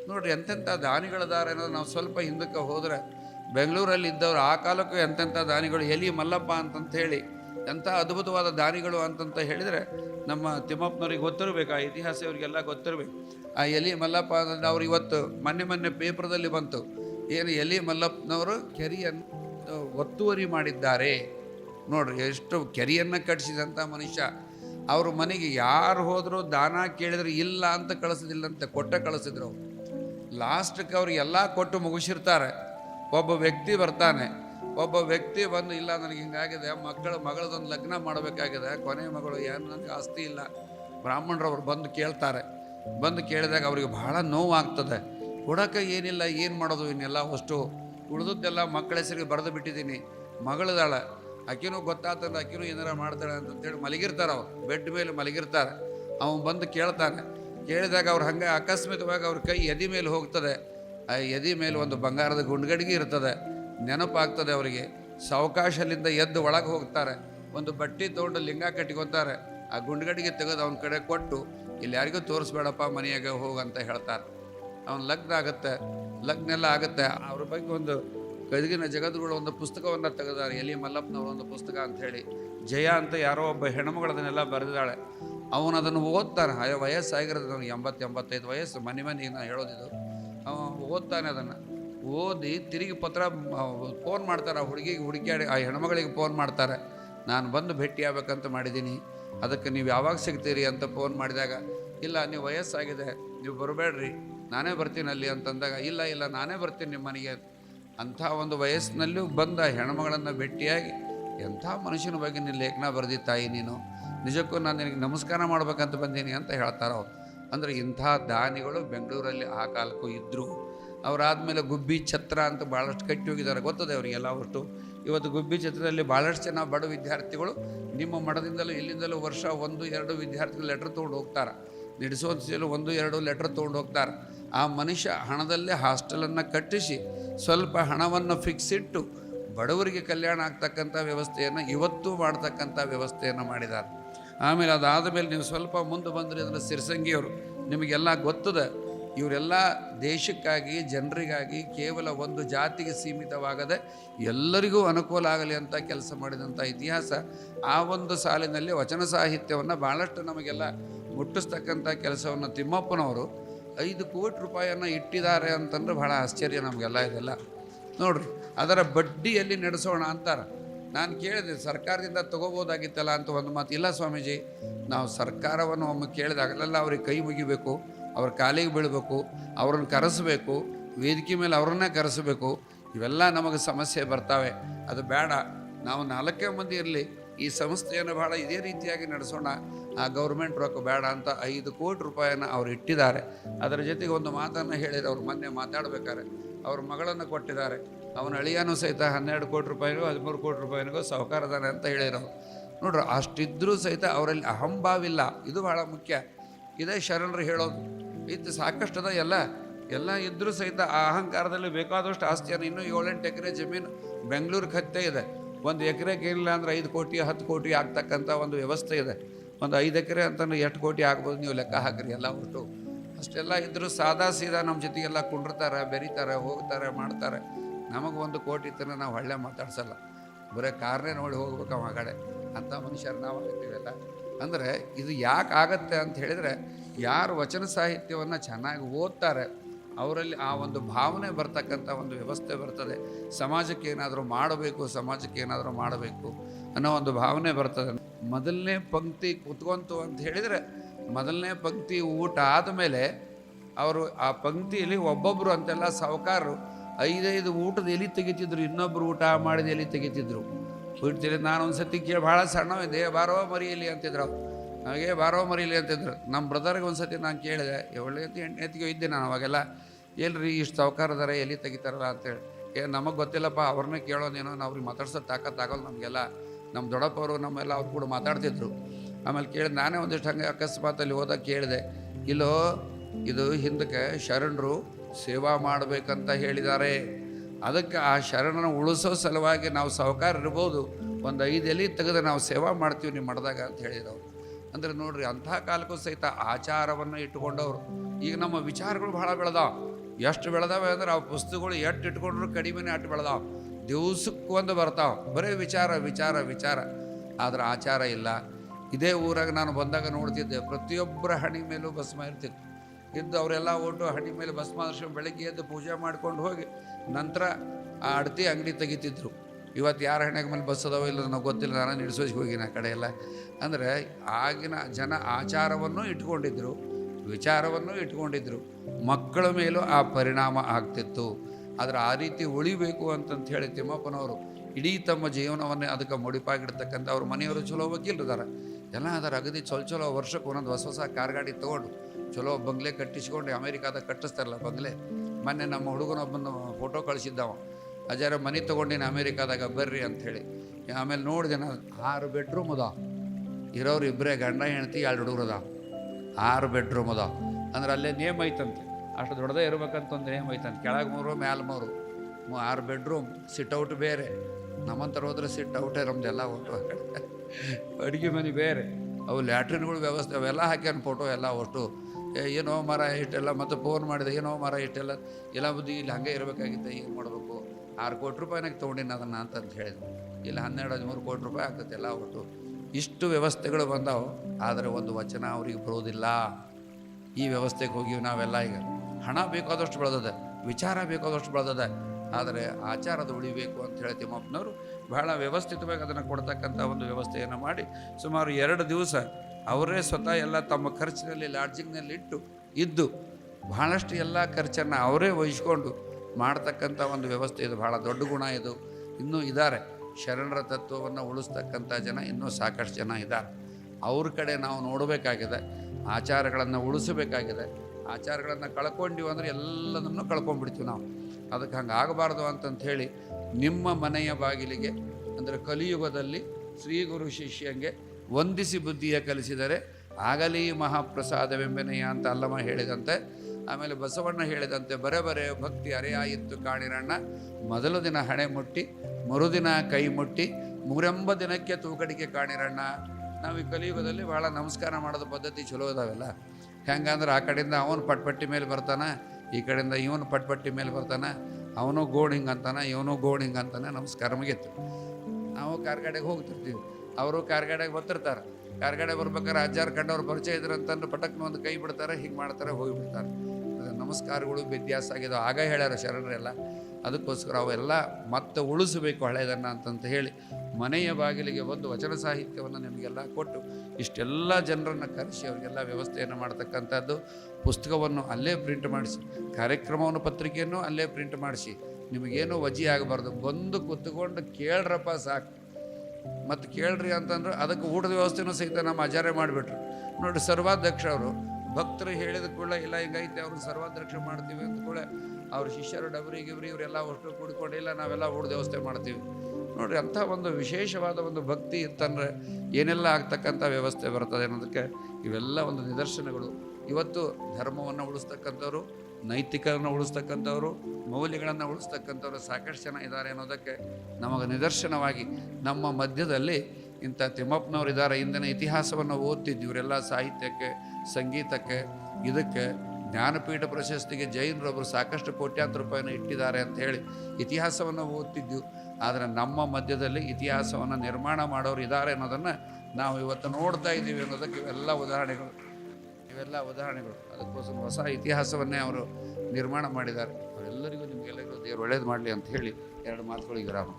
ನೋಡ್ರಿ ಎಂತೆಂಥ ದಾನಿಗಳದಾರ ಅನ್ನೋದು ನಾವು ಸ್ವಲ್ಪ ಹಿಂದಕ್ಕೆ ಹೋದರೆ ಬೆಂಗಳೂರಲ್ಲಿ ಇದ್ದವರು ಆ ಕಾಲಕ್ಕೂ ಎಂತೆಂಥ ದಾನಿಗಳು, ಎಲಿ ಮಲ್ಲಪ್ಪ ಅಂತಂತ ಹೇಳಿ, ಎಂಥ ಅದ್ಭುತವಾದ ದಾನಿಗಳು ಅಂತಂತ ಹೇಳಿದರೆ ನಮ್ಮ ತಿಮ್ಮಪ್ಪನವ್ರಿಗೆ ಗೊತ್ತಿರಬೇಕು, ಆ ಇತಿಹಾಸ ಇವರಿಗೆಲ್ಲ ಗೊತ್ತಿರಬೇಕು. ಆ ಎಲಿ ಮಲ್ಲಪ್ಪ ಅಂದ್ರೆ ಅವ್ರು ಇವತ್ತು ಮೊನ್ನೆ ಮೊನ್ನೆ ಪೇಪರ್ದಲ್ಲಿ ಬಂತು, ಏನು ಎಲಿ ಮಲ್ಲಪ್ಪನವರು ಕೆರೆಯನ್ನು ಒತ್ತುವರಿ ಮಾಡಿದ್ದಾರೆ. ನೋಡ್ರಿ, ಎಷ್ಟು ಕೆರೆಯನ್ನು ಕಟ್ಟಿಸಿದಂಥ ಮನುಷ್ಯ. ಅವ್ರ ಮನೆಗೆ ಯಾರು ಹೋದರೂ ದಾನ ಕೇಳಿದ್ರೆ ಇಲ್ಲ ಅಂತ ಕಳಿಸೋದಿಲ್ಲಂತೆ ಕೊಟ್ಟ ಕಳಿಸಿದ್ರು ಲಾಸ್ಟ್ಗೆ ಅವ್ರಿಗೆಲ್ಲ ಕೊಟ್ಟು ಮುಗಿಸಿರ್ತಾರೆ. ಒಬ್ಬ ವ್ಯಕ್ತಿ ಬರ್ತಾನೆ. ಒಬ್ಬ ವ್ಯಕ್ತಿ ಬಂದು, ಇಲ್ಲ, ನನಗೆ ಹಿಂಗಾಗಿದೆ. ಮಕ್ಕಳು, ಮಗಳದೊಂದು ಲಗ್ನ ಮಾಡಬೇಕಾಗಿದೆ. ಕೊನೆ ಮಗಳು ಏನು? ನನಗೆ ಆಸ್ತಿ ಇಲ್ಲ. ಬ್ರಾಹ್ಮಣರವ್ರು ಬಂದು ಕೇಳ್ತಾರೆ. ಬಂದು ಕೇಳಿದಾಗ ಅವ್ರಿಗೆ ಬಹಳ ನೋವಾಗ್ತದೆ. ಕೊಡೋಕೆ ಏನಿಲ್ಲ, ಏನು ಮಾಡೋದು ಇನ್ನೆಲ್ಲ ಅಷ್ಟು? ಉಳಿದದ್ದೆಲ್ಲ ಮಕ್ಕಳ ಹೆಸರಿಗೆ ಬರೆದು ಬಿಟ್ಟಿದ್ದೀನಿ. ಮಗಳದಾಳ. ಆಕಿನೂ ಗೊತ್ತಾತಂದ್ರೆ ಆಕಿನೂ ಏನಾರ ಮಾಡ್ತಾಳೆ ಅಂತಂತೇಳಿ ಮಲಗಿರ್ತಾರೆ ಅವ್ರು. ಬೆಡ್ ಮೇಲೆ ಮಲಗಿರ್ತಾರೆ. ಅವನು ಬಂದು ಕೇಳ್ತಾನೆ. ಕೇಳಿದಾಗ ಅವ್ರು ಹಂಗೆ ಆಕಸ್ಮಿಕವಾಗಿ ಅವ್ರ ಕೈ ಎದಿ ಮೇಲೆ ಹೋಗ್ತದೆ. ಆ ಎದಿ ಮೇಲೆ ಒಂದು ಬಂಗಾರದ ಗುಂಡ್ಗಡಿಗೆ ಇರ್ತದೆ. ನೆನಪಾಗ್ತದೆ ಅವರಿಗೆ. ಸಾವಕಾಶಲ್ಲಿಂದ ಎದ್ದು ಒಳಗೆ ಹೋಗ್ತಾರೆ. ಒಂದು ಬಟ್ಟೆ ತೊಗೊಂಡು ಲಿಂಗ ಕಟ್ಕೊತಾರೆ ಆ ಗುಂಡ್ಗಡಿಗೆ ತೆಗೆದು ಅವನ ಕಡೆ ಕೊಟ್ಟು, ಇಲ್ಲಿ ಯಾರಿಗೂ ತೋರಿಸ್ಬೇಡಪ್ಪ, ಮನೆಯಾಗ ಹೋಗಂತ ಹೇಳ್ತಾರೆ. ಅವನ ಲಗ್ನ ಆಗುತ್ತೆ. ಲಗ್ನ ಎಲ್ಲ ಆಗುತ್ತೆ. ಅವ್ರ ಬಗ್ಗೆ ಒಂದು ಗದಗಿನ ಜಗದ್ಗಳು ಒಂದು ಪುಸ್ತಕವನ್ನು ತೆಗೆದಾರೆ. ಎಲಿ ಮಲ್ಲಪ್ಪನವ್ರ ಒಂದು ಪುಸ್ತಕ ಅಂತ ಹೇಳಿ ಜಯ ಅಂತ ಯಾರೋ ಒಬ್ಬ ಹೆಣ್ಮಗಳು ಅದನ್ನೆಲ್ಲ ಬರೆದಿದ್ದಾಳೆ. ಅವನು ಅದನ್ನು ಓದ್ತಾನೆ. ಆಯೋ ವಯಸ್ಸಾಗಿರೋದು ನನಗೆ ಎಂಬತ್ತು ಎಂಬತ್ತೈದು ವಯಸ್ಸು. ಮನೆ ಮನೆಗೆ ನಾನು ಹೇಳೋದಿದು. ಓದ್ತಾನೆ ಅದನ್ನು. ಓದಿ ತಿರುಗಿ ಪತ್ರ ಫೋನ್ ಮಾಡ್ತಾರೆ, ಆ ಹುಡುಗಿಗೆ ಹುಡುಕ್ಯಾಡಿ, ಆ ಹೆಣ್ಮಗಳಿಗೆ ಫೋನ್ ಮಾಡ್ತಾರೆ. ನಾನು ಬಂದು ಭೇಟಿ ಆಗ್ಬೇಕಂತ ಮಾಡಿದ್ದೀನಿ ಅದಕ್ಕೆ ನೀವು ಯಾವಾಗ ಸಿಗ್ತೀರಿ ಅಂತ ಫೋನ್ ಮಾಡಿದಾಗ, ಇಲ್ಲ ನೀವು ವಯಸ್ಸಾಗಿದೆ, ನೀವು ಬರಬೇಡ್ರಿ, ನಾನೇ ಬರ್ತೀನಿ ಅಲ್ಲಿ ಅಂತಂದಾಗ, ಇಲ್ಲ ಇಲ್ಲ, ನಾನೇ ಬರ್ತೀನಿ ನಿಮ್ಮ ಮನೆಗೆ ಅಂಥ ಒಂದು ವಯಸ್ಸಿನಲ್ಲೂ ಬಂದ ಹೆಣ್ಮಗಳನ್ನು ಭೇಟಿಯಾಗಿ, ಎಂಥ ಮನುಷ್ಯನ ಬಗ್ಗೆ ನೀನು ಲೇಖನ ಬರೆದಿ ತಾಯಿ ನೀನು. ನಿಜಕ್ಕೂ ನಾನು ನಿನಗೆ ನಮಸ್ಕಾರ ಮಾಡ್ಬೇಕಂತ ಬಂದೀನಿ ಅಂತ ಹೇಳ್ತಾರೆ ಅಂದರೆ ಇಂಥ ದಾನಿಗಳು ಬೆಂಗಳೂರಲ್ಲಿ ಆ ಕಾಲಕ್ಕೂ ಇದ್ದರು ಅವರಾದಮೇಲೆ ಗುಬ್ಬಿ ಛತ್ರ ಅಂತ ಭಾಳಷ್ಟು ಕಟ್ಟಿ ಹೋಗಿದ್ದಾರೆ. ಗೊತ್ತದೆ ಅವರಿಗೆಲ್ಲ ಒಟ್ಟು ಇವತ್ತು ಗುಬ್ಬಿ ಛತ್ರದಲ್ಲಿ ಭಾಳಷ್ಟು ಜನ ಬಡ ವಿದ್ಯಾರ್ಥಿಗಳು ನಿಮ್ಮ ಮಠದಿಂದಲೂ ಇಲ್ಲಿಂದಲೂ ವರ್ಷ ಒಂದು, ಎರಡು ವಿದ್ಯಾರ್ಥಿಗಳು ಲೆಟ್ರ್ ತೊಗೊಂಡು ಹೋಗ್ತಾರೆ. ನಡೆಸೋದಿಸಲು ಒಂದು, ಎರಡು ಲೆಟ್ರ್ ತೊಗೊಂಡು ಹೋಗ್ತಾರೆ. ಆ ಮನುಷ್ಯ ಹಣದಲ್ಲೇ ಹಾಸ್ಟೆಲನ್ನು ಕಟ್ಟಿಸಿ ಸ್ವಲ್ಪ ಹಣವನ್ನು ಫಿಕ್ಸ್ ಇಟ್ಟು ಬಡವರಿಗೆ ಕಲ್ಯಾಣ ಆಗ್ತಕ್ಕಂಥ ವ್ಯವಸ್ಥೆಯನ್ನು ಇವತ್ತು ಮಾಡ್ತಕ್ಕಂಥ ವ್ಯವಸ್ಥೆಯನ್ನು ಮಾಡಿದ್ದಾರೆ ಆಮೇಲೆ ಅದಾದ ಮೇಲೆ ನೀವು ಸ್ವಲ್ಪ ಮುಂದೆ ಬಂದರೆ ಅಂದರೆ ಸಿರ್ಸಂಗಿಯವರು. ನಿಮಗೆಲ್ಲ ಗೊತ್ತದೆ, ಇವರೆಲ್ಲ ದೇಶಕ್ಕಾಗಿ, ಜನರಿಗಾಗಿ ಕೇವಲ ಒಂದು ಜಾತಿಗೆ ಸೀಮಿತವಾಗದೆ ಎಲ್ಲರಿಗೂ ಅನುಕೂಲ ಆಗಲಿ ಅಂತ ಕೆಲಸ ಮಾಡಿದಂಥ ಇತಿಹಾಸ, ಆ ಒಂದು ಸಾಲಿನಲ್ಲಿ ವಚನ ಸಾಹಿತ್ಯವನ್ನು ಭಾಳಷ್ಟು ನಮಗೆಲ್ಲ ಮುಟ್ಟಿಸ್ತಕ್ಕಂಥ ಕೆಲಸವನ್ನು ತಿಮ್ಮಪ್ಪನವರು ಐದು ಕೋಟಿ ರೂಪಾಯಿಯನ್ನು ಇಟ್ಟಿದ್ದಾರೆ ಅಂತಂದ್ರೆ ಭಾಳ ಆಶ್ಚರ್ಯ ನಮಗೆಲ್ಲ ಇದೆಲ್ಲ. ನೋಡ್ರಿ, ಅದರ ಬಡ್ಡಿಯಲ್ಲಿ ನಡೆಸೋಣ ಅಂತಾರೆ. ನಾನು ಕೇಳಿದೆ, ಸರ್ಕಾರದಿಂದ ತಗೋಬೋದಾಗಿತ್ತಲ್ಲ ಅಂತ ಒಂದು ಮಾತು, ಇಲ್ಲ ಸ್ವಾಮೀಜಿ, ನಾವು ಸರ್ಕಾರವನ್ನು ಒಮ್ಮೆ ಕೇಳಿದಾಗಲೆಲ್ಲ ಅವ್ರಿಗೆ ಕೈ ಮುಗಿಬೇಕು, ಅವ್ರ ಕಾಲಿಗೆ ಬೀಳಬೇಕು, ಅವ್ರನ್ನ ಕರೆಸಬೇಕು, ವೇದಿಕೆ ಮೇಲೆ ಅವ್ರನ್ನೇ ಕರೆಸಬೇಕು, ಇವೆಲ್ಲ ನಮಗೆ ಸಮಸ್ಯೆ ಬರ್ತಾವೆ. ಅದು ಬೇಡ, ನಾವು ನಾಲ್ಕೇ ಮಂದಿ ಇರಲಿ, ಈ ಸಂಸ್ಥೆಯನ್ನು ಭಾಳ ಇದೇ ರೀತಿಯಾಗಿ ನಡೆಸೋಣ, ಆ ಗೌರ್ಮೆಂಟ್ ರೊಕ್ಕ ಬೇಡ ಅಂತ ಐದು ಕೋಟಿ ರೂಪಾಯಿಯನ್ನು ಅವ್ರು ಇಟ್ಟಿದ್ದಾರೆ. ಅದರ ಜೊತೆಗೆ ಒಂದು ಮಾತನ್ನು ಹೇಳಿದ್ರು ಅವ್ರು ಮೊನ್ನೆ ಮಾತಾಡಬೇಕಾರೆ, ಅವ್ರ ಮಗಳನ್ನು ಕೊಟ್ಟಿದ್ದಾರೆ. ಅವನ ಅಳಿಯನೂ ಸಹಿತ ಹನ್ನೆರಡು ಕೋಟಿ ರೂಪಾಯಿಗೂ, ಹದಿಮೂರು ಕೋಟಿ ರೂಪಾಯಿನಿಗೂ ಸಹಕಾರದಾನೆ ಅಂತ ಹೇಳಿರೋ ನೋಡ್ರಿ, ಅಷ್ಟಿದ್ರೂ ಸಹಿತ ಅವರಲ್ಲಿ ಅಹಂಭಾವಿಲ್ಲ. ಇದು ಬಹಳ ಮುಖ್ಯ. ಇದೇ ಶರಣರು ಹೇಳೋದು. ಇದು ಸಾಕಷ್ಟದ ಎಲ್ಲ. ಎಲ್ಲ ಇದ್ದರೂ ಸಹಿತ ಆ ಅಹಂಕಾರದಲ್ಲಿ ಬೇಕಾದಷ್ಟು ಆಸ್ತಿಯನ್ನು ಇನ್ನೂ ಏಳೆಂಟು ಎಕರೆ ಜಮೀನು ಬೆಂಗಳೂರು ಖತ್ತೆ ಇದೆ. ಒಂದು ಎಕರೆಗೆ ಏನಿಲ್ಲ ಅಂದ್ರೆ ಐದು ಕೋಟಿ, ಹತ್ತು ಕೋಟಿ ಆಗ್ತಕ್ಕಂಥ ಒಂದು ವ್ಯವಸ್ಥೆ ಇದೆ. ಒಂದು ಐದು ಎಕರೆ ಅಂತಂದ್ರೆ ಎಷ್ಟು ಕೋಟಿ ಆಗ್ಬೋದು ನೀವು ಲೆಕ್ಕ ಹಾಕ್ರಿ, ಎಲ್ಲ ಒಟ್ಟು ಅಷ್ಟೆಲ್ಲ ಇದ್ದರೂ ಸಾದಾ ಸೀದಾ ನಮ್ಮ ಜೊತೆಗೆಲ್ಲ ಕುಂಡಿರ್ತಾರೆ, ಬೆರೀತಾರೆ, ಹೋಗ್ತಾರೆ, ಮಾಡ್ತಾರೆ. ನಮಗೆ ಒಂದು ಕೋಟಿ ತನಕ ನಾವು ಒಳ್ಳೆ ಮಾತಾಡ್ಸಲ್ಲ. ಬರೀ ಕಾರ್ನೇ ನೋಡಿ ಹೋಗ್ಬೇಕು ಅವ ಕಡೆ. ಅಂಥ ಮನುಷ್ಯರು ನಾವು ಆಗ್ತೀವಲ್ಲ ಅಂದರೆ ಇದು ಯಾಕೆ ಆಗತ್ತೆ ಅಂತ ಹೇಳಿದರೆ ಯಾರು ವಚನ ಸಾಹಿತ್ಯವನ್ನು ಚೆನ್ನಾಗಿ ಓದ್ತಾರೆ, ಅವರಲ್ಲಿ ಆ ಒಂದು ಭಾವನೆ ಬರ್ತಕ್ಕಂಥ ಒಂದು ವ್ಯವಸ್ಥೆ ಬರ್ತದೆ. ಸಮಾಜಕ್ಕೆ ಏನಾದರೂ ಮಾಡಬೇಕು, ಸಮಾಜಕ್ಕೆ ಏನಾದರೂ ಮಾಡಬೇಕು ಅನ್ನೋ ಒಂದು ಭಾವನೆ ಬರ್ತದೆ. ಮೊದಲನೇ ಪಂಕ್ತಿ ಕುತ್ಕೊಂತು ಅಂತ ಹೇಳಿದರೆ ಮೊದಲನೇ ಪಂಕ್ತಿ ಊಟ ಆದಮೇಲೆ ಅವರು ಆ ಪಂಕ್ತಿಯಲ್ಲಿ ಒಬ್ಬೊಬ್ಬರು ಅಂತೆಲ್ಲ ಸಾವುಕಾರರು ಐದೈದು ಊಟದ ಎಲೆ ತೆಗಿತಿದ್ರು ಇನ್ನೊಬ್ಬರು ಊಟ ಮಾಡಿದ ಎಲೆ ತೆಗಿತಿದ್ರು. ಬಿಡ್ತೀರಿ ನಾನು ಒಂದು ಸತಿ ಕೇಳಿ ಭಾಳ ಸಣ್ಣವಿದೆ ಬಾರೋ ಮರಿಯಲಿ ಅಂತಿದ್ರು. ಹಾಗೆ, ಬಾರೋ ಮರಿಯಲಿ ಅಂತಿದ್ರು. ನಮ್ಮ ಬ್ರದರ್ಗೆ ಒಂದು ಸತಿ ನಾನು ಕೇಳಿದೆ ಏಳ್ನೇತ್ ಎಂಟು ಎತ್ತಿಗೆ ಇದ್ದೆ ನಾನು ಅವಾಗೆಲ್ಲ ಎಲ್ರಿ ಇಷ್ಟು ಸಾವುಕಾರ ಅದಾರ ಎಲ್ಲಿ ತೆಗಿತಾರಲ್ಲ ಅಂತೇಳಿ. ಏ, ನಮಗೆ ಗೊತ್ತಿಲ್ಲಪ್ಪ ಅವ್ರನ್ನ ಕೇಳೋದೇನೋ ನಾವು ಅವ್ರಿಗೆ ಮಾತಾಡ್ಸೋ ತಾಕತ್ ಆಗೋಲ್ಲ ನಮಗೆಲ್ಲ. ನಮ್ಮ ದೊಡ್ಡಪ್ಪವರು ನಮ್ಮೆಲ್ಲ ಅವ್ರು ಕೂಡ ಮಾತಾಡ್ತಿದ್ರು. ಆಮೇಲೆ ಕೇಳಿ ನಾನೇ ಒಂದಿಷ್ಟು ಹಂಗೆ ಅಕಸ್ಮಾತಲ್ಲಿ ಹೋದಾಗ ಕೇಳಿದೆ, ಇಲ್ಲೋ, ಇದು ಹಿಂದಕ್ಕೆ ಶರಣರು ಸೇವಾ ಮಾಡಬೇಕಂತ ಹೇಳಿದ್ದಾರೆ. ಅದಕ್ಕೆ ಆ ಶರಣನ ಉಳಿಸೋ ಸಲುವಾಗಿ ನಾವು ಸಹಕಾರ ಇರ್ಬೋದು. ಒಂದು ಐದು ಎಲೆ ತೆಗೆದು ನಾವು ಸೇವಾ ಮಾಡ್ತೀವಿ ನಿಮ್ಮ ಮಾಡಿದಾಗ ಅಂತ ಹೇಳಿದವರು. ಅಂದರೆ ನೋಡ್ರಿ, ಅಂಥ ಕಾಲಕ್ಕೂ ಸಹಿತ ಆಚಾರವನ್ನು ಇಟ್ಟುಕೊಂಡವರು. ಈಗ ನಮ್ಮ ವಿಚಾರಗಳು ಭಾಳ ಬೆಳೆದಾವ. ಎಷ್ಟು ಬೆಳೆದಾವೆ ಅಂದ್ರೆ ಆ ಪುಸ್ತಕಗಳು ಎಷ್ಟು ಇಟ್ಕೊಂಡ್ರು ಕಡಿಮೆನೇ ಅಟ್ಟು ಬೆಳೆದಾವ. ದಿವಸಕ್ಕೆ ಒಂದು ಬರ್ತಾವ. ಬರೀ ವಿಚಾರ ವಿಚಾರ ವಿಚಾರ. ಆದರೆ ಆಚಾರ ಇಲ್ಲ. ಇದೇ ಊರಾಗ ನಾನು ಬಂದಾಗ ನೋಡ್ತಿದ್ದೆ ಪ್ರತಿಯೊಬ್ಬರ ಹಣಿ ಮೇಲೂ ಭಸ್ಮ ಇರ್ತಿತ್ತು. ಇದ್ದು ಅವರೆಲ್ಲ ಒಟ್ಟು ಹಡಿ ಮೇಲೆ ಭಸ್ಮಾದರ್ಶನ ಬೆಳಗ್ಗೆ ಎದ್ದು ಪೂಜೆ ಮಾಡ್ಕೊಂಡು ಹೋಗಿ ನಂತರ ಆ ಅಡತಿ ಅಂಗಡಿ ತೆಗಿತಿದ್ರು. ಇವತ್ತು ಯಾರ ಹಣೆಗ ಮೇಲೆ ಬಸ್ ಅದಾವೋ ಇಲ್ಲ ನನಗೆ ಗೊತ್ತಿಲ್ಲ, ನಾನು ನಿಡ್ಸೋಕೆ ಹೋಗಿನ ಆ ಕಡೆ ಎಲ್ಲ. ಅಂದರೆ ಆಗಿನ ಜನ ಆಚಾರವನ್ನು ಇಟ್ಕೊಂಡಿದ್ರು, ವಿಚಾರವನ್ನು ಇಟ್ಕೊಂಡಿದ್ರು. ಮಕ್ಕಳ ಮೇಲೂ ಆ ಪರಿಣಾಮ ಆಗ್ತಿತ್ತು. ಆದರೆ ಆ ರೀತಿ ಉಳಿಬೇಕು ಅಂತಂತ ಹೇಳಿ ತಿಮ್ಮಪ್ಪನವರು ಇಡೀ ತಮ್ಮ ಜೀವನವನ್ನೇ ಅದಕ್ಕೆ ಮುಡಿಪಾಗಿಡ್ತಕ್ಕಂಥ ಅವ್ರ ಮನೆಯವರು ಚಲೋ ವಕೀಲರಿದ್ದಾರೆ. ಎಲ್ಲ ಅದರ ಅಗದಿ ಚಲೋ ಚಲೋ ವರ್ಷಕ್ಕೆ ಒಂದೊಂದು ಹೊಸ ಹೊಸ ಕಾರ್ ಗಾಡಿ ತೊಗೊಂಡು ಚಲೋ ಬಂಗ್ಲೆ ಕಟ್ಟಿಸ್ಕೊಂಡು ಅಮೇರಿಕಾದಾಗ ಕಟ್ಟಿಸ್ತಾರಲ್ಲ ಬಂಗ್ಲೆ. ಮೊನ್ನೆ ನಮ್ಮ ಹುಡುಗನೊಬ್ಬನು ಫೋಟೋ ಕಳಿಸಿದ್ದವ. ಅಜಾರ ಮನೆ ತೊಗೊಂಡಿನ ಅಮೇರಿಕಾದಾಗ ಬರ್ರಿ ಅಂಥೇಳಿ. ಆಮೇಲೆ ನೋಡಿದೆ ನಾನು, ಆರು ಬೆಡ್ರೂಮ್ ಅದ ಇರೋರು ಇಬ್ಬರೇ ಗಂಡ ಹೆಣ್ತಿ ಎರಡು ಹುಡುಗರು ಅದ ಆರು ಬೆಡ್ರೂಮ್ ಅದ ಅಂದ್ರೆ ಅಲ್ಲೇ ನೇಮ್ ಐತಂತೆ. ಅಷ್ಟು ದೊಡ್ಡದೇ ಇರ್ಬೇಕಂತ ಒಂದು ನೇಮ್ ಐತಂತೆ. ಕೆಳಗೆ ಮೂರು, ಮ್ಯಾಲೆ ಮೂರು. ಆರು ಬೆಡ್ರೂಮ್ ಸಿಟ್ ಔಟ್ ಬೇರೆ. ನಮ್ಮಂತರ ಹೋದ್ರೆ ಸಿಟ್ಟು ಔಟೇ ನಮ್ದೆಲ್ಲ ಹೊಟ್ಟು ಅಡುಗೆ ಮನೆ ಬೇರೆ. ಅವು ಲ್ಯಾಟ್ರಿನ್ಗಳು ವ್ಯವಸ್ಥೆ ಅವೆಲ್ಲ ಹಾಕ್ಯಾನ ಫೋಟೋ ಎಲ್ಲ ಒಟ್ಟು ಏನೋ ಮರ ಇಷ್ಟೆಲ್ಲ ಮತ್ತು ಫೋನ್ ಮಾಡಿದೆ, ಏನೋ ಮರ ಇಷ್ಟೆಲ್ಲ ಎಲ್ಲ ಬುದ್ಧಿ, ಇಲ್ಲಿ ಹಂಗೆ ಇರಬೇಕಾಗಿತ್ತು, ಏನು ಮಾಡಬೇಕು? ಆರು ಕೋಟಿ ರೂಪಾಯಿನಾಗ ತೊಗೊಂಡಿನ ಅದನ್ನು ಅಂತಂದು ಹೇಳಿದ್ರು ಇಲ್ಲಿ ಹನ್ನೆರಡು, ಹದಿಮೂರು ಕೋಟಿ ರೂಪಾಯಿ ಆಗ್ತದೆ ಎಲ್ಲ ಒಟ್ಟು. ಇಷ್ಟು ವ್ಯವಸ್ಥೆಗಳು ಬಂದಾವು, ಆದರೆ ಒಂದು ವಚನ ಅವ್ರಿಗೆ ಬರೋದಿಲ್ಲ. ಈ ವ್ಯವಸ್ಥೆಗೆ ಹೋಗಿವಿ ನಾವೆಲ್ಲ ಈಗ. ಹಣ ಬೇಕಾದಷ್ಟು ಬೆಳೆದದೆ, ವಿಚಾರ ಬೇಕಾದಷ್ಟು ಬೆಳೆದದೆ. ಆದರೆ ಆಚಾರದ ಉಳಿಬೇಕು ಅಂತ ಹೇಳಿ ತಿಮ್ಮಪ್ಪನವರು ಬಹಳ ವ್ಯವಸ್ಥಿತವಾಗಿ ಅದನ್ನು ಕೊಡ್ತಕ್ಕಂಥ ಒಂದು ವ್ಯವಸ್ಥೆಯನ್ನು ಮಾಡಿ ಸುಮಾರು ಎರಡು ದಿವಸ ಅವರೇ ಸ್ವತಃ ಎಲ್ಲ ತಮ್ಮ ಖರ್ಚಿನಲ್ಲಿ, ಲಾಡ್ಜಿಂಗ್ನಲ್ಲಿ ಇಟ್ಟು ಇದ್ದು ಬಹಳಷ್ಟು ಎಲ್ಲ ಖರ್ಚನ್ನು ಅವರೇ ವಹಿಸ್ಕೊಂಡು ಮಾಡ್ತಕ್ಕಂಥ ಒಂದು ವ್ಯವಸ್ಥೆ ಇದು. ಬಹಳ ದೊಡ್ಡ ಗುಣ ಇದು. ಇನ್ನೂ ಇದ್ದಾರೆ. ಶರಣರ ತತ್ವವನ್ನು ಉಳಿಸ್ತಕ್ಕಂಥ ಜನ ಇನ್ನೂ ಸಾಕಷ್ಟು ಜನ ಇದ್ದಾರೆ. ಅವ್ರ ಕಡೆ ನಾವು ನೋಡಬೇಕಾಗಿದೆ. ಆಚಾರಗಳನ್ನು ಉಳಿಸಬೇಕಾಗಿದೆ. ಆಚಾರಗಳನ್ನು ಕಳ್ಕೊಂಡಿವಿ ಅಂದರೆ ಎಲ್ಲದನ್ನು ಕಳ್ಕೊಂಡ್ಬಿಡ್ತೀವಿ ನಾವು. ಅದಕ್ಕೆ ಹಂಗೆ ಆಗಬಾರ್ದು ಅಂತಂಥೇಳಿ ನಿಮ್ಮ ಮನೆಯ ಬಾಗಿಲಿಗೆ, ಅಂದರೆ ಕಲಿಯುಗದಲ್ಲಿ ಶ್ರೀ ಗುರು ಶಿಷ್ಯಂಗೆ ವಂದಿಸಿ ಬುದ್ಧಿಯ ಕಲಿಸಿದರೆ ಆಗಲಿ ಮಹಾಪ್ರಸಾದವೆಂಬೆನೆಯ ಅಂತ ಅಲ್ಲಮ್ಮ ಹೇಳಿದಂತೆ. ಆಮೇಲೆ ಬಸವಣ್ಣ ಹೇಳಿದಂತೆ, ಬರೆ ಬರೆ ಭಕ್ತಿ ಅರೆಯಾಯಿತ್ತು ಕಾಣಿರಣ್ಣ. ಮೊದಲು ದಿನ ಹಣೆ ಮುಟ್ಟಿ, ಮರುದಿನ ಕೈ ಮುಟ್ಟಿ, ಮೂರೆಂಬ ದಿನಕ್ಕೆ ತೂಕಡಿಕೆ ಕಾಣಿರಣ್ಣ. ನಾವು ಈ ಕಲಿಯುಗದಲ್ಲಿ ಭಾಳ ನಮಸ್ಕಾರ ಮಾಡೋದು ಪದ್ಧತಿ ಚಲೋ ಇದಾವೆಲ್ಲ. ಹೆಂಗಂದ್ರೆ ಆ ಕಡೆಯಿಂದ ಅವನು ಪಟ್ಪಟ್ಟಿ ಮೇಲೆ ಬರ್ತಾನ. ಈ ಕಡೆಯಿಂದ ಇವನು ಪಟ್ಪಟ್ಟಿ ಮೇಲೆ ಬರ್ತಾನೆ, ಅವನು ಗೋಡ್ ಹಿಂಗೆ ಅಂತಾನೆ ಇವನು ಗೋಡ್ ಹಿಂಗೆ ಅಂತಾನೆ ನಮಸ್ಕಾರ ಮುಗೀತು ನಾವು ಕಾರ್ಗಾಡೆಗೆ ಹೋಗ್ತಿರ್ತೀವಿ. ಅವರು ಕಾರ್ಗಾಡೆಗೆ ಬರ್ತಿರ್ತಾರೆ. ಕಾರ್ಗಾಡೆ ಬರ್ಬೇಕಾದ್ರೆ ಅಜ್ಜಾರು ಕಂಡವ್ರು ಪರಿಚಯ ಇದ್ರೆ ಅಂತಂದ್ರೆ ಪಟಕ್ನ ಒಂದು ಕೈ ಬಿಡ್ತಾರೆ, ಹಿಂಗೆ ಮಾಡ್ತಾರೆ, ಹೋಗಿಬಿಡ್ತಾರೆ. ನಮಸ್ಕಾರಗಳು ವ್ಯತ್ಯಾಸ ಆಗಿದೆ. ಆಗ ಹೇಳ್ಯಾರ ಶರಣರೆಲ್ಲ ಅದಕ್ಕೋಸ್ಕರ ಅವೆಲ್ಲ ಮತ್ತೆ ಉಳಿಸಬೇಕು ಹಳೆಯದನ್ನು ಅಂತಂತ ಹೇಳಿ ಮನೆಯ ಬಾಗಿಲಿಗೆ ಒಂದು ವಚನ ಸಾಹಿತ್ಯವನ್ನು ನಿಮಗೆಲ್ಲ ಕೊಟ್ಟು ಇಷ್ಟೆಲ್ಲ ಜನರನ್ನು ಕರೆಸಿ ಅವರಿಗೆಲ್ಲ ವ್ಯವಸ್ಥೆಯನ್ನು ಮಾಡ್ತಕ್ಕಂಥದ್ದು ಪುಸ್ತಕವನ್ನು ಅಲ್ಲೇ ಪ್ರಿಂಟ್ ಮಾಡಿಸಿ, ಕಾರ್ಯಕ್ರಮವನ್ನು ಪತ್ರಿಕೆಯನ್ನು ಅಲ್ಲೇ ಪ್ರಿಂಟ್ ಮಾಡಿಸಿ, ನಿಮಗೇನು ವಜಿ ಆಗಬಾರ್ದು. ಬಂದು ಕೂತ್ಕೊಂಡು ಕೇಳ್ರಪ್ಪ ಸಾಕು. ಮತ್ತು ಕೇಳ್ರಿ ಅಂತಂದ್ರೆ ಅದಕ್ಕೆ ಊಟದ ವ್ಯವಸ್ಥೆನೂ ಸಹಿತ ನಮ್ಮ ಆಚಾರ್ಯ ಮಾಡಿಬಿಟ್ರು. ನೋಡಿ ಸರ್ವಾಧ್ಯಕ್ಷ ಅವರು ಭಕ್ತರು ಹೇಳಿದ ಕೂಡ ಇಲ್ಲ ಹಿಂಗೈತೆ ಅವರು ಸರ್ವಾಧ್ಯಕ್ಷ ಮಾಡ್ತೀವಿ ಅಂತ ಕೂಡ ಅವ್ರ ಶಿಷ್ಯರು, ಡಬರಿ ಗಿಬ್ರಿ ಇವರೆಲ್ಲ ಅಷ್ಟು ಕೂಡಿಕೊಂಡಿಲ್ಲ ನಾವೆಲ್ಲ ಊಟದ ವ್ಯವಸ್ಥೆ ಮಾಡ್ತೀವಿ. ನೋಡ್ರಿ, ಅಂಥ ಒಂದು ವಿಶೇಷವಾದ ಒಂದು ಭಕ್ತಿ ಇತ್ತಂದರೆ ಏನೆಲ್ಲ ಆಗ್ತಕ್ಕಂಥ ವ್ಯವಸ್ಥೆ ಬರ್ತದೆ ಅನ್ನೋದಕ್ಕೆ ಇವೆಲ್ಲ ಒಂದು ನಿದರ್ಶನಗಳು. ಇವತ್ತು ಧರ್ಮವನ್ನು ಉಳಿಸ್ತಕ್ಕಂಥವ್ರು, ನೈತಿಕರನ್ನು ಉಳಿಸ್ತಕ್ಕಂಥವ್ರು, ಮೌಲ್ಯಗಳನ್ನು ಉಳಿಸ್ತಕ್ಕಂಥವ್ರು ಸಾಕಷ್ಟು ಜನ ಇದ್ದಾರೆ ಅನ್ನೋದಕ್ಕೆ ನಮಗೆ ನಿದರ್ಶನವಾಗಿ ನಮ್ಮ ಮಧ್ಯದಲ್ಲಿ ಇಂಥ ತಿಮ್ಮಪ್ಪನವ್ರು ಇದ್ದಾರೆ. ಇಂದಿನ ಇತಿಹಾಸವನ್ನು ಓದ್ತಿದ್ವಿ ಇವರೆಲ್ಲ ಸಾಹಿತ್ಯಕ್ಕೆ, ಸಂಗೀತಕ್ಕೆ, ಇದಕ್ಕೆ. ಜ್ಞಾನಪೀಠ ಪ್ರಶಸ್ತಿಗೆ ಜೈನರೊಬ್ಬರು ಸಾಕಷ್ಟು ಕೋಟ್ಯಾಂತರ ರೂಪಾಯಿನ ಇಟ್ಟಿದ್ದಾರೆ ಅಂತ ಹೇಳಿ ಇತಿಹಾಸವನ್ನು ಓದ್ತಿದ್ದೆವು ಆದರೆ ನಮ್ಮ ಮಧ್ಯದಲ್ಲಿ ಇತಿಹಾಸವನ್ನು ನಿರ್ಮಾಣ ಮಾಡೋರು ಇದ್ದಾರೆ ಅನ್ನೋದನ್ನು ನಾವು ಇವತ್ತು ನೋಡ್ತಾ ಇದ್ದೀವಿ ಅನ್ನೋದಕ್ಕೆ ಇವೆಲ್ಲ ಉದಾಹರಣೆಗಳು. ಇವೆಲ್ಲ ಉದಾಹರಣೆಗಳು. ಅದಕ್ಕೋಸ್ಕರ ಹೊಸ ಇತಿಹಾಸವನ್ನೇ ಅವರು ನಿರ್ಮಾಣ ಮಾಡಿದ್ದಾರೆ. ಅವರೆಲ್ಲರಿಗೂ ನಿಮಗೆಲ್ಲರಿಗೂ ದೇವರು ಒಳ್ಳೇದು ಮಾಡಲಿ ಅಂತ ಹೇಳಿ ಎರಡು ಮಾತುಗಳಿಗೆ ರಾಮ